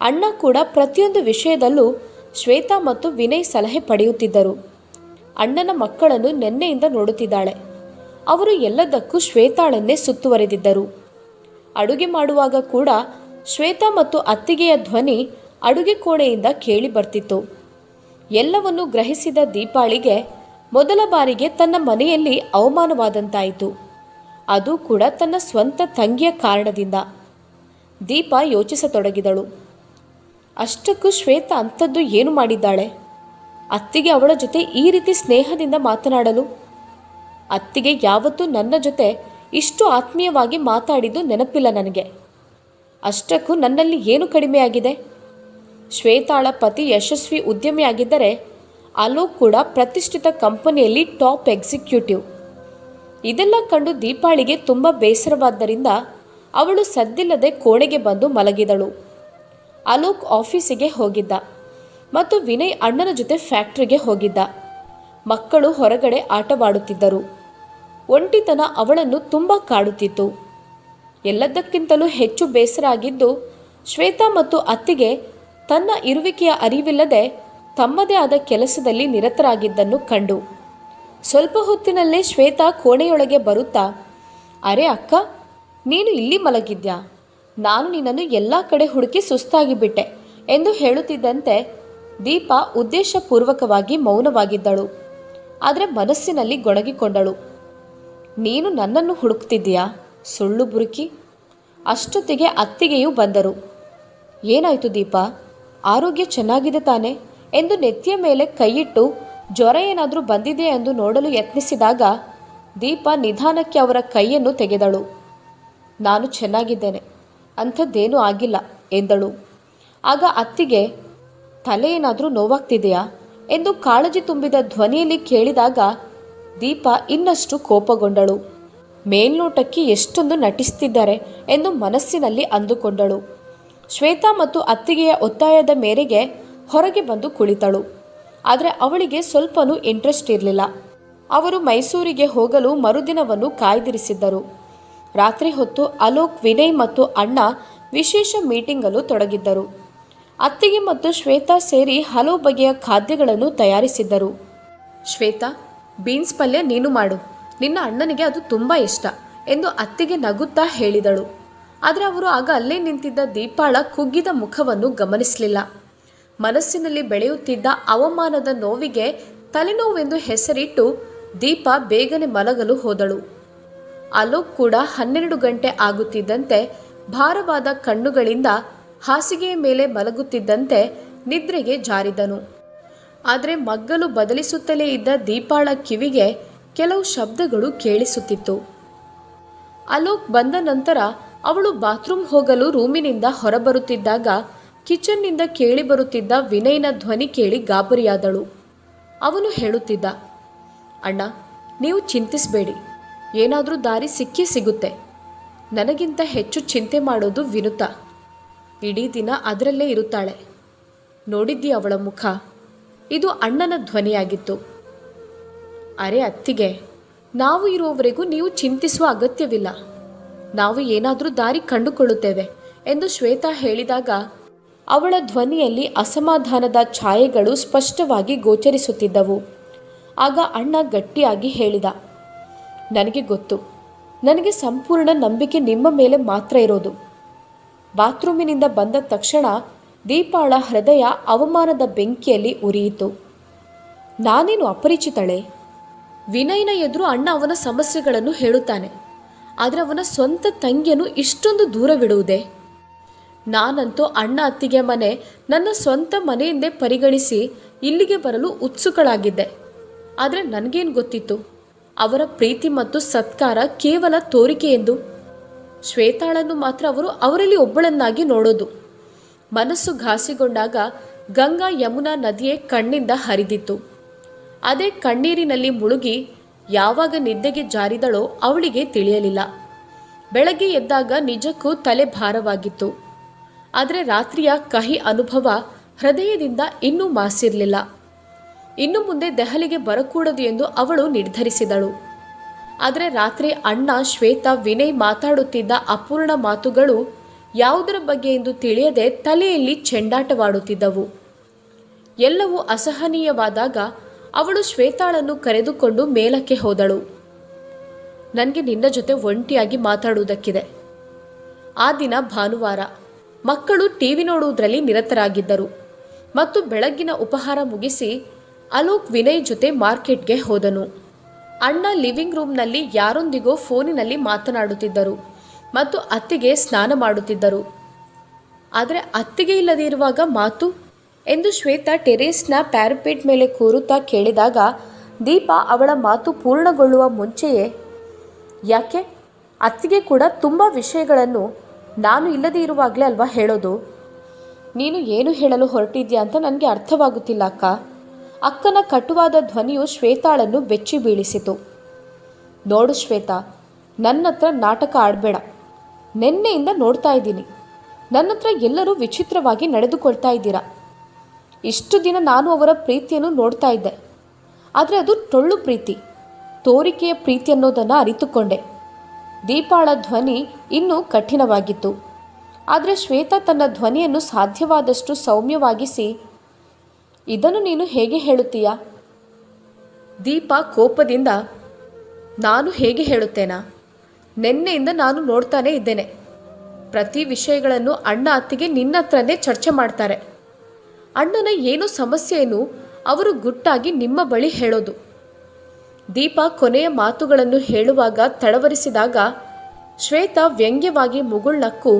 ಅಣ್ಣ ಕೂಡ ಪ್ರತಿಯೊಂದು ವಿಷಯದಲ್ಲೂ ಶ್ವೇತಾ ಮತ್ತು ವಿನಯ್ ಸಲಹೆ ಪಡೆಯುತ್ತಿದ್ದರು. ಅಣ್ಣನ ಮಕ್ಕಳನ್ನು ನೆನ್ನೆಯಿಂದ ನೋಡುತ್ತಿದ್ದಾಳೆ. ಅವರು ಎಲ್ಲದಕ್ಕೂ ಶ್ವೇತಾಳನ್ನೇ ಸುತ್ತುವರೆದಿದ್ದರು. ಅಡುಗೆ ಮಾಡುವಾಗ ಕೂಡ ಶ್ವೇತಾ ಮತ್ತು ಅತ್ತಿಗೆಯ ಧ್ವನಿ ಅಡುಗೆ ಕೋಣೆಯಿಂದ ಕೇಳಿ ಬರ್ತಿತ್ತು. ಎಲ್ಲವನ್ನು ಗ್ರಹಿಸಿದ ದೀಪಾಳಿಗೆ ಮೊದಲ ಬಾರಿಗೆ ತನ್ನ ಮನೆಯಲ್ಲಿ ಅವಮಾನವಾದಂತಾಯಿತು. ಅದು ಕೂಡ ತನ್ನ ಸ್ವಂತ ತಂಗಿಯ ಕಾರಣದಿಂದ. ದೀಪ ಯೋಚಿಸತೊಡಗಿದಳು. ಅಷ್ಟಕ್ಕೂ ಶ್ವೇತ ಅಂಥದ್ದು ಏನು ಮಾಡಿದ್ದಾಳೆ? ಅತ್ತಿಗೆ ಅವಳ ಜೊತೆ ಈ ರೀತಿ ಸ್ನೇಹದಿಂದ ಮಾತನಾಡಲು? ಅತ್ತಿಗೆ ಯಾವತ್ತೂ ನನ್ನ ಜೊತೆ ಇಷ್ಟು ಆತ್ಮೀಯವಾಗಿ ಮಾತಾಡಿದ್ದು ನೆನಪಿಲ್ಲ ನನಗೆ. ಅಷ್ಟಕ್ಕೂ ನನ್ನಲ್ಲಿ ಏನು ಕಡಿಮೆಯಾಗಿದೆ? ಶ್ವೇತಾಳ ಪತಿ ಯಶಸ್ವಿ ಉದ್ಯಮಿಯಾಗಿದ್ದರೆ ಅಲೋಕ್ ಕೂಡ ಪ್ರತಿಷ್ಠಿತ ಕಂಪನಿಯಲ್ಲಿ ಟಾಪ್ ಎಕ್ಸಿಕ್ಯೂಟಿವ್. ಇದೆಲ್ಲ ಕಂಡು ದೀಪಾಳಿಗೆ ತುಂಬ ಬೇಸರವಾದ್ದರಿಂದ ಅವಳು ಸದ್ದಿಲ್ಲದೆ ಕೋಣೆಗೆ ಬಂದು ಮಲಗಿದಳು. ಅಲೋಕ್ ಆಫೀಸಿಗೆ ಹೋಗಿದ್ದ ಮತ್ತು ವಿನಯ್ ಅಣ್ಣನ ಜೊತೆ ಫ್ಯಾಕ್ಟ್ರಿಗೆ ಹೋಗಿದ್ದ. ಮಕ್ಕಳು ಹೊರಗಡೆ ಆಟವಾಡುತ್ತಿದ್ದರು. ಒಂಟಿತನ ಅವಳನ್ನು ತುಂಬ ಕಾಡುತ್ತಿತ್ತು. ಎಲ್ಲದಕ್ಕಿಂತಲೂ ಹೆಚ್ಚು ಬೇಸರ ಆಗಿದ್ದು ಶ್ವೇತಾ ಮತ್ತು ಅತ್ತಿಗೆ ತನ್ನ ಇರುವಿಕೆಯ ಅರಿವಿಲ್ಲದೆ ತಮ್ಮದೇ ಆದ ಕೆಲಸದಲ್ಲಿ ನಿರತರಾಗಿದ್ದನ್ನು ಕಂಡು. ಸ್ವಲ್ಪ ಹೊತ್ತಿನಲ್ಲೇ ಶ್ವೇತಾ ಕೋಣೆಯೊಳಗೆ ಬರುತ್ತಾ, ಅರೆ ಅಕ್ಕ, ನೀನು ಇಲ್ಲಿ ಮಲಗಿದ್ಯಾ? ನಾನು ನಿನ್ನನ್ನು ಎಲ್ಲ ಕಡೆ ಹುಡುಕಿ ಸುಸ್ತಾಗಿಬಿಟ್ಟೆ ಎಂದು ಹೇಳುತ್ತಿದ್ದಂತೆ ದೀಪ ಉದ್ದೇಶಪೂರ್ವಕವಾಗಿ ಮೌನವಾಗಿದ್ದಳು. ಆದರೆ ಮನಸ್ಸಿನಲ್ಲಿ ಗೊಣಗಿಕೊಂಡಳು. ನೀನು ನನ್ನನ್ನು ಹುಡುಕ್ತಿದ್ದೀಯಾ? ಸುಳ್ಳು ಬುರುಕಿ. ಅಷ್ಟೊತ್ತಿಗೆ ಅತ್ತಿಗೆಯೂ ಬಂದರು. ಏನಾಯಿತು ದೀಪ? ಆರೋಗ್ಯ ಚೆನ್ನಾಗಿದೆ ತಾನೆ? ಎಂದು ನೆತ್ತಿಯ ಮೇಲೆ ಕೈಯಿಟ್ಟು, ಜ್ವರ ಏನಾದರೂ ಬಂದಿದೆ ಎಂದು ನೋಡಲು ಯತ್ನಿಸಿದಾಗ ದೀಪ ನಿಧಾನಕ್ಕೆ ಅವರ ಕೈಯನ್ನು ತೆಗೆದಳು. ನಾನು ಚೆನ್ನಾಗಿದ್ದೇನೆ, ಅಂಥದ್ದೇನೂ ಆಗಿಲ್ಲ, ಎಂದಳು. ಆಗ ಅತ್ತಿಗೆ, ತಲೆ ಏನಾದರೂ ನೋವಾಗ್ತಿದೆಯಾ? ಎಂದು ಕಾಳಜಿ ತುಂಬಿದ ಧ್ವನಿಯಲ್ಲಿ ಕೇಳಿದಾಗ ದೀಪ ಇನ್ನಷ್ಟು ಕೋಪಗೊಂಡಳು. ಮೇಲ್ನೋಟಕ್ಕೆ ಎಷ್ಟೊಂದು ನಟಿಸ್ತಿದ್ದಾರೆ, ಎಂದು ಮನಸ್ಸಿನಲ್ಲಿ ಅಂದುಕೊಂಡಳು. ಶ್ವೇತಾ ಮತ್ತು ಅತ್ತಿಗೆಯ ಒತ್ತಾಯದ ಮೇರೆಗೆ ಹೊರಗೆ ಬಂದು ಕುಳಿತಳು. ಆದರೆ ಅವಳಿಗೆ ಸ್ವಲ್ಪನೂ ಇಂಟ್ರೆಸ್ಟ್ ಇರಲಿಲ್ಲ. ಅವರು ಮೈಸೂರಿಗೆ ಹೋಗಲು ಮರುದಿನವನ್ನು ಕಾಯ್ದಿರಿಸಿದ್ದರು. ರಾತ್ರಿ ಹೊತ್ತು ಅಲೋಕ್, ವಿನಯ್ ಮತ್ತು ಅಣ್ಣ ವಿಶೇಷ ಮೀಟಿಂಗಲ್ಲೂ ತೊಡಗಿದ್ದರು. ಅತ್ತಿಗೆ ಮತ್ತು ಶ್ವೇತಾ ಸೇರಿ ಹಲವು ಬಗೆಯ ಖಾದ್ಯಗಳನ್ನು ತಯಾರಿಸಿದ್ದರು. ಶ್ವೇತಾ, ಬೀನ್ಸ್ ಪಲ್ಯ ನೀನು ಮಾಡು. ನಿನ್ನ ಅಣ್ಣನಿಗೆ ಅದು ತುಂಬ ಇಷ್ಟ ಎಂದು ಅತ್ತಿಗೆ ನಗುತ್ತಾ ಹೇಳಿದಳು. ಆದರೆ ಅವರು ಆಗ ಅಲ್ಲೇ ನಿಂತಿದ್ದ ದೀಪಾಳ ಕುಗ್ಗಿದ ಮುಖವನ್ನು ಗಮನಿಸಲಿಲ್ಲ. ಮನಸ್ಸಿನಲ್ಲಿ ಬೆಳೆಯುತ್ತಿದ್ದ ಅವಮಾನದ ನೋವಿಗೆ ತಲೆನೋವೆಂದು ಹೆಸರಿಟ್ಟು ದೀಪ ಬೇಗನೆ ಮಲಗಲು ಹೋದಳು. ಅಲೋಕ್ ಕೂಡ ಹನ್ನೆರಡು ಗಂಟೆ ಆಗುತ್ತಿದ್ದಂತೆ ಭಾರವಾದ ಕಣ್ಣುಗಳಿಂದ ಹಾಸಿಗೆಯ ಮೇಲೆ ಮಲಗುತ್ತಿದ್ದಂತೆ ನಿದ್ರೆಗೆ ಜಾರಿದನು. ಆದರೆ ಮಗ್ಗಲು ಬದಲಿಸುತ್ತಲೇ ಇದ್ದ ದೀಪಾಳ ಕಿವಿಗೆ ಕೆಲವು ಶಬ್ದಗಳು ಕೇಳಿಸುತ್ತಿತ್ತು. ಅಲೋಕ್ ಬಂದ ನಂತರ ಅವಳು ಬಾತ್ರೂಮ್ ಹೋಗಲು ರೂಮಿನಿಂದ ಹೊರಬರುತ್ತಿದ್ದಾಗ ಕಿಚನ್ನಿಂದ ಕೇಳಿ ಬರುತ್ತಿದ್ದ ವಿನಯ್ನ ಧ್ವನಿ ಕೇಳಿ ಗಾಬರಿಯಾದಳು. ಅವನು ಹೇಳುತ್ತಿದ್ದ, ಅಣ್ಣ, ನೀವು ಚಿಂತಿಸಬೇಡಿ. ಏನಾದರೂ ದಾರಿ ಸಿಕ್ಕೇ ಸಿಗುತ್ತೆ. ನನಗಿಂತ ಹೆಚ್ಚು ಚಿಂತೆ ಮಾಡೋದು ವಿನುತ. ಇಡೀ ದಿನ ಅದರಲ್ಲೇ ಇರುತ್ತಾಳೆ. ನೋಡಿದ್ದಿ ಅವಳ ಮುಖ? ಇದು ಅಣ್ಣನ ಧ್ವನಿಯಾಗಿತ್ತು. ಅರೆ ಅತ್ತಿಗೆ, ನಾವು ಇರುವವರೆಗೂ ನೀವು ಚಿಂತಿಸುವ ಅಗತ್ಯವಿಲ್ಲ. ನಾವು ಏನಾದರೂ ದಾರಿ ಕಂಡುಕೊಳ್ಳುತ್ತೇವೆ ಎಂದು ಶ್ವೇತಾ ಹೇಳಿದಾಗ ಅವಳ ಧ್ವನಿಯಲ್ಲಿ ಅಸಮಾಧಾನದ ಛಾಯೆಗಳು ಸ್ಪಷ್ಟವಾಗಿ ಗೋಚರಿಸುತ್ತಿದ್ದವು. ಆಗ ಅಣ್ಣ ಗಟ್ಟಿಯಾಗಿ ಹೇಳಿದ, ನನಗೆ ಗೊತ್ತು. ನನಗೆ ಸಂಪೂರ್ಣ ನಂಬಿಕೆ ನಿಮ್ಮ ಮೇಲೆ ಮಾತ್ರ ಇರೋದು. ಬಾತ್ರೂಮಿನಿಂದ ಬಂದ ತಕ್ಷಣ ದೀಪಾಳ ಹೃದಯ ಅವಮಾನದ ಬೆಂಕಿಯಲ್ಲಿ ಉರಿಯಿತು. ನಾನೇನು ಅಪರಿಚಿತಳೆ? ವಿನಯನ ಎದುರು ಅಣ್ಣ ಅವನ ಸಮಸ್ಯೆಗಳನ್ನು ಹೇಳುತ್ತಾನೆ. ಆದರೆ ಅವನ ಸ್ವಂತ ತಂಗಿಯನ್ನು ಇಷ್ಟೊಂದು ದೂರವಿಡುವುದೇ? ನಾನಂತೂ ಅಣ್ಣ ಅತ್ತಿಗೆ ಮನೆ ನನ್ನ ಸ್ವಂತ ಮನೆಯಿಂದೇ ಪರಿಗಣಿಸಿ ಇಲ್ಲಿಗೆ ಬರಲು ಉತ್ಸುಕಳಾಗಿದ್ದೆ. ಆದರೆ ನನಗೇನು ಗೊತ್ತಿತ್ತು? ಅವರ ಪ್ರೀತಿ ಮತ್ತು ಸತ್ಕಾರ ಕೇವಲ ತೋರಿಕೆ ಎಂದು. ಶ್ವೇತಾಳನ್ನು ಮಾತ್ರ ಅವರು ಅವರಲ್ಲಿ ಒಬ್ಬಳನ್ನಾಗಿ ನೋಡೋದು. ಮನಸ್ಸು ಘಾಸಿಗೊಂಡಾಗ ಗಂಗಾ ಯಮುನಾ ನದಿಯೇ ಕಣ್ಣಿಂದ ಹರಿದಿತ್ತು. ಅದೇ ಕಣ್ಣೀರಿನಲ್ಲಿ ಮುಳುಗಿ ಯಾವಾಗ ನಿದ್ದೆಗೆ ಜಾರಿದಳೋ ಅವಳಿಗೆ ತಿಳಿಯಲಿಲ್ಲ. ಬೆಳಗ್ಗೆ ಎದ್ದಾಗ ನಿಜಕ್ಕೂ ತಲೆ ಭಾರವಾಗಿತ್ತು. ಆದರೆ ರಾತ್ರಿಯ ಕಹಿ ಅನುಭವ ಹೃದಯದಿಂದ ಇನ್ನೂ ಮಾಸಿರಲಿಲ್ಲ. ಇನ್ನು ಮುಂದೆ ದೆಹಲಿಗೆ ಬರಕೂಡದು ಎಂದು ಅವಳು ನಿರ್ಧರಿಸಿದಳು. ಆದರೆ ರಾತ್ರಿ ಅಣ್ಣ, ಶ್ವೇತಾ, ವಿನಯ್ ಮಾತಾಡುತ್ತಿದ್ದ ಅಪೂರ್ಣ ಮಾತುಗಳು ಯಾವುದರ ಬಗ್ಗೆ ಎಂದು ತಿಳಿಯದೆ ತಲೆಯಲ್ಲಿ ಚೆಂಡಾಟವಾಡುತ್ತಿದ್ದವು. ಎಲ್ಲವೂ ಅಸಹನೀಯವಾದಾಗ ಅವಳು ಶ್ವೇತಾಳನ್ನು ಕರೆದುಕೊಂಡು ಮೇಲಕ್ಕೆ ಹೋದಳು. ನನಗೆ ನಿನ್ನ ಜೊತೆ ಒಂಟಿಯಾಗಿ ಮಾತಾಡುವುದಕ್ಕಿದೆ. ಆ ದಿನ ಭಾನುವಾರ. ಮಕ್ಕಳು ಟಿವಿ ನೋಡುವುದರಲ್ಲಿ ನಿರತರಾಗಿದ್ದರು. ಮತ್ತು ಬೆಳಗ್ಗಿನ ಉಪಹಾರ ಮುಗಿಸಿ ಅಲೋಕ್ ವಿನಯ್ ಜೊತೆ ಮಾರ್ಕೆಟ್ಗೆ ಹೋದನು. ಅಣ್ಣ ಲಿವಿಂಗ್ ರೂಮ್ನಲ್ಲಿ ಯಾರೊಂದಿಗೋ ಫೋನಿನಲ್ಲಿ ಮಾತನಾಡುತ್ತಿದ್ದರು ಮತ್ತು ಅತ್ತಿಗೆ ಸ್ನಾನ ಮಾಡುತ್ತಿದ್ದರು. ಆದರೆ ಅತ್ತಿಗೆ ಇಲ್ಲದೇ ಇರುವಾಗ ಮಾತು ಎಂದು ಶ್ವೇತಾ ಟೆರೇಸ್ನ ಪ್ಯಾರಪೇಟ್ ಮೇಲೆ ಕೂರುತ್ತಾ ಕೇಳಿದಾಗ ದೀಪ ಅವಳ ಮಾತು ಪೂರ್ಣಗೊಳ್ಳುವ ಮುಂಚೆಯೇ, ಯಾಕೆ? ಅತ್ತಿಗೆ ಕೂಡ ತುಂಬ ವಿಷಯಗಳನ್ನು ನಾನು ಇಲ್ಲದೇ ಇರುವಾಗಲೇ ಅಲ್ವಾ ಹೇಳೋದು? ನೀನು ಏನು ಹೇಳಲು ಹೊರಟಿದ್ಯಾ ಅಂತ ನನಗೆ ಅರ್ಥವಾಗುತ್ತಿಲ್ಲ, ಅಕ್ಕ. ಅಕ್ಕನ ಕಟುವಾದ ಧ್ವನಿಯು ಶ್ವೇತಾಳನ್ನು ಬೆಚ್ಚಿ ಬೀಳಿಸಿತು. ನೋಡು ಶ್ವೇತಾ ನನ್ನ ಹತ್ರ ನಾಟಕ ಆಡಬೇಡ. ನಿನ್ನೆಯಿಂದ ನೋಡ್ತಾ ಇದ್ದೀನಿ. ನನ್ನ ಹತ್ರ ಎಲ್ಲರೂ ವಿಚಿತ್ರವಾಗಿ ನಡೆದುಕೊಳ್ತಾ ಇದ್ದೀರಾ? ಇಷ್ಟು ದಿನ ನಾನು ಅವರ ಪ್ರೀತಿಯನ್ನು ನೋಡ್ತಾ ಇದ್ದೆ. ಆದರೆ ಅದು ಟೊಳ್ಳು ಪ್ರೀತಿ. ತೋರಿಕೆಯ ಪ್ರೀತಿ ಅನ್ನೋದನ್ನು ಅರಿತುಕೊಂಡೆ. ದೀಪಾಳ ಧ್ವನಿ ಇನ್ನೂ ಕಠಿಣವಾಗಿತ್ತು. ಆದರೆ ಶ್ವೇತಾ ತನ್ನ ಧ್ವನಿಯನ್ನು ಸಾಧ್ಯವಾದಷ್ಟು ಸೌಮ್ಯವಾಗಿಸಿ, ಇದನ್ನು ನೀನು ಹೇಗೆ ಹೇಳುತ್ತೀಯಾ? ದೀಪ ಕೋಪದಿಂದ, ನಾನು ಹೇಗೆ ಹೇಳುತ್ತೇನಾ? ನಿನ್ನೆಯಿಂದ ನಾನು ನೋಡ್ತಾನೇ ಇದ್ದೇನೆ. ಪ್ರತಿ ವಿಷಯಗಳನ್ನು ಅಣ್ಣ ಅತ್ತಿಗೆ ನಿನ್ನ ಹತ್ರನೇ ಚರ್ಚೆ ಮಾಡ್ತಾರೆ. ಅಣ್ಣನ ಏನೋ ಸಮಸ್ಯೆಯನ್ನು ಅವರು ಗುಟ್ಟಾಗಿ ನಿಮ್ಮ ಬಳಿ ಹೇಳೋದು. ದೀಪ ಕೊನೆಯ ಮಾತುಗಳನ್ನು ಹೇಳುವಾಗ ತಡವರಿಸಿದಾಗ ಶ್ವೇತ ವ್ಯಂಗ್ಯವಾಗಿ ಮುಗುಳ್ನಕ್ಕು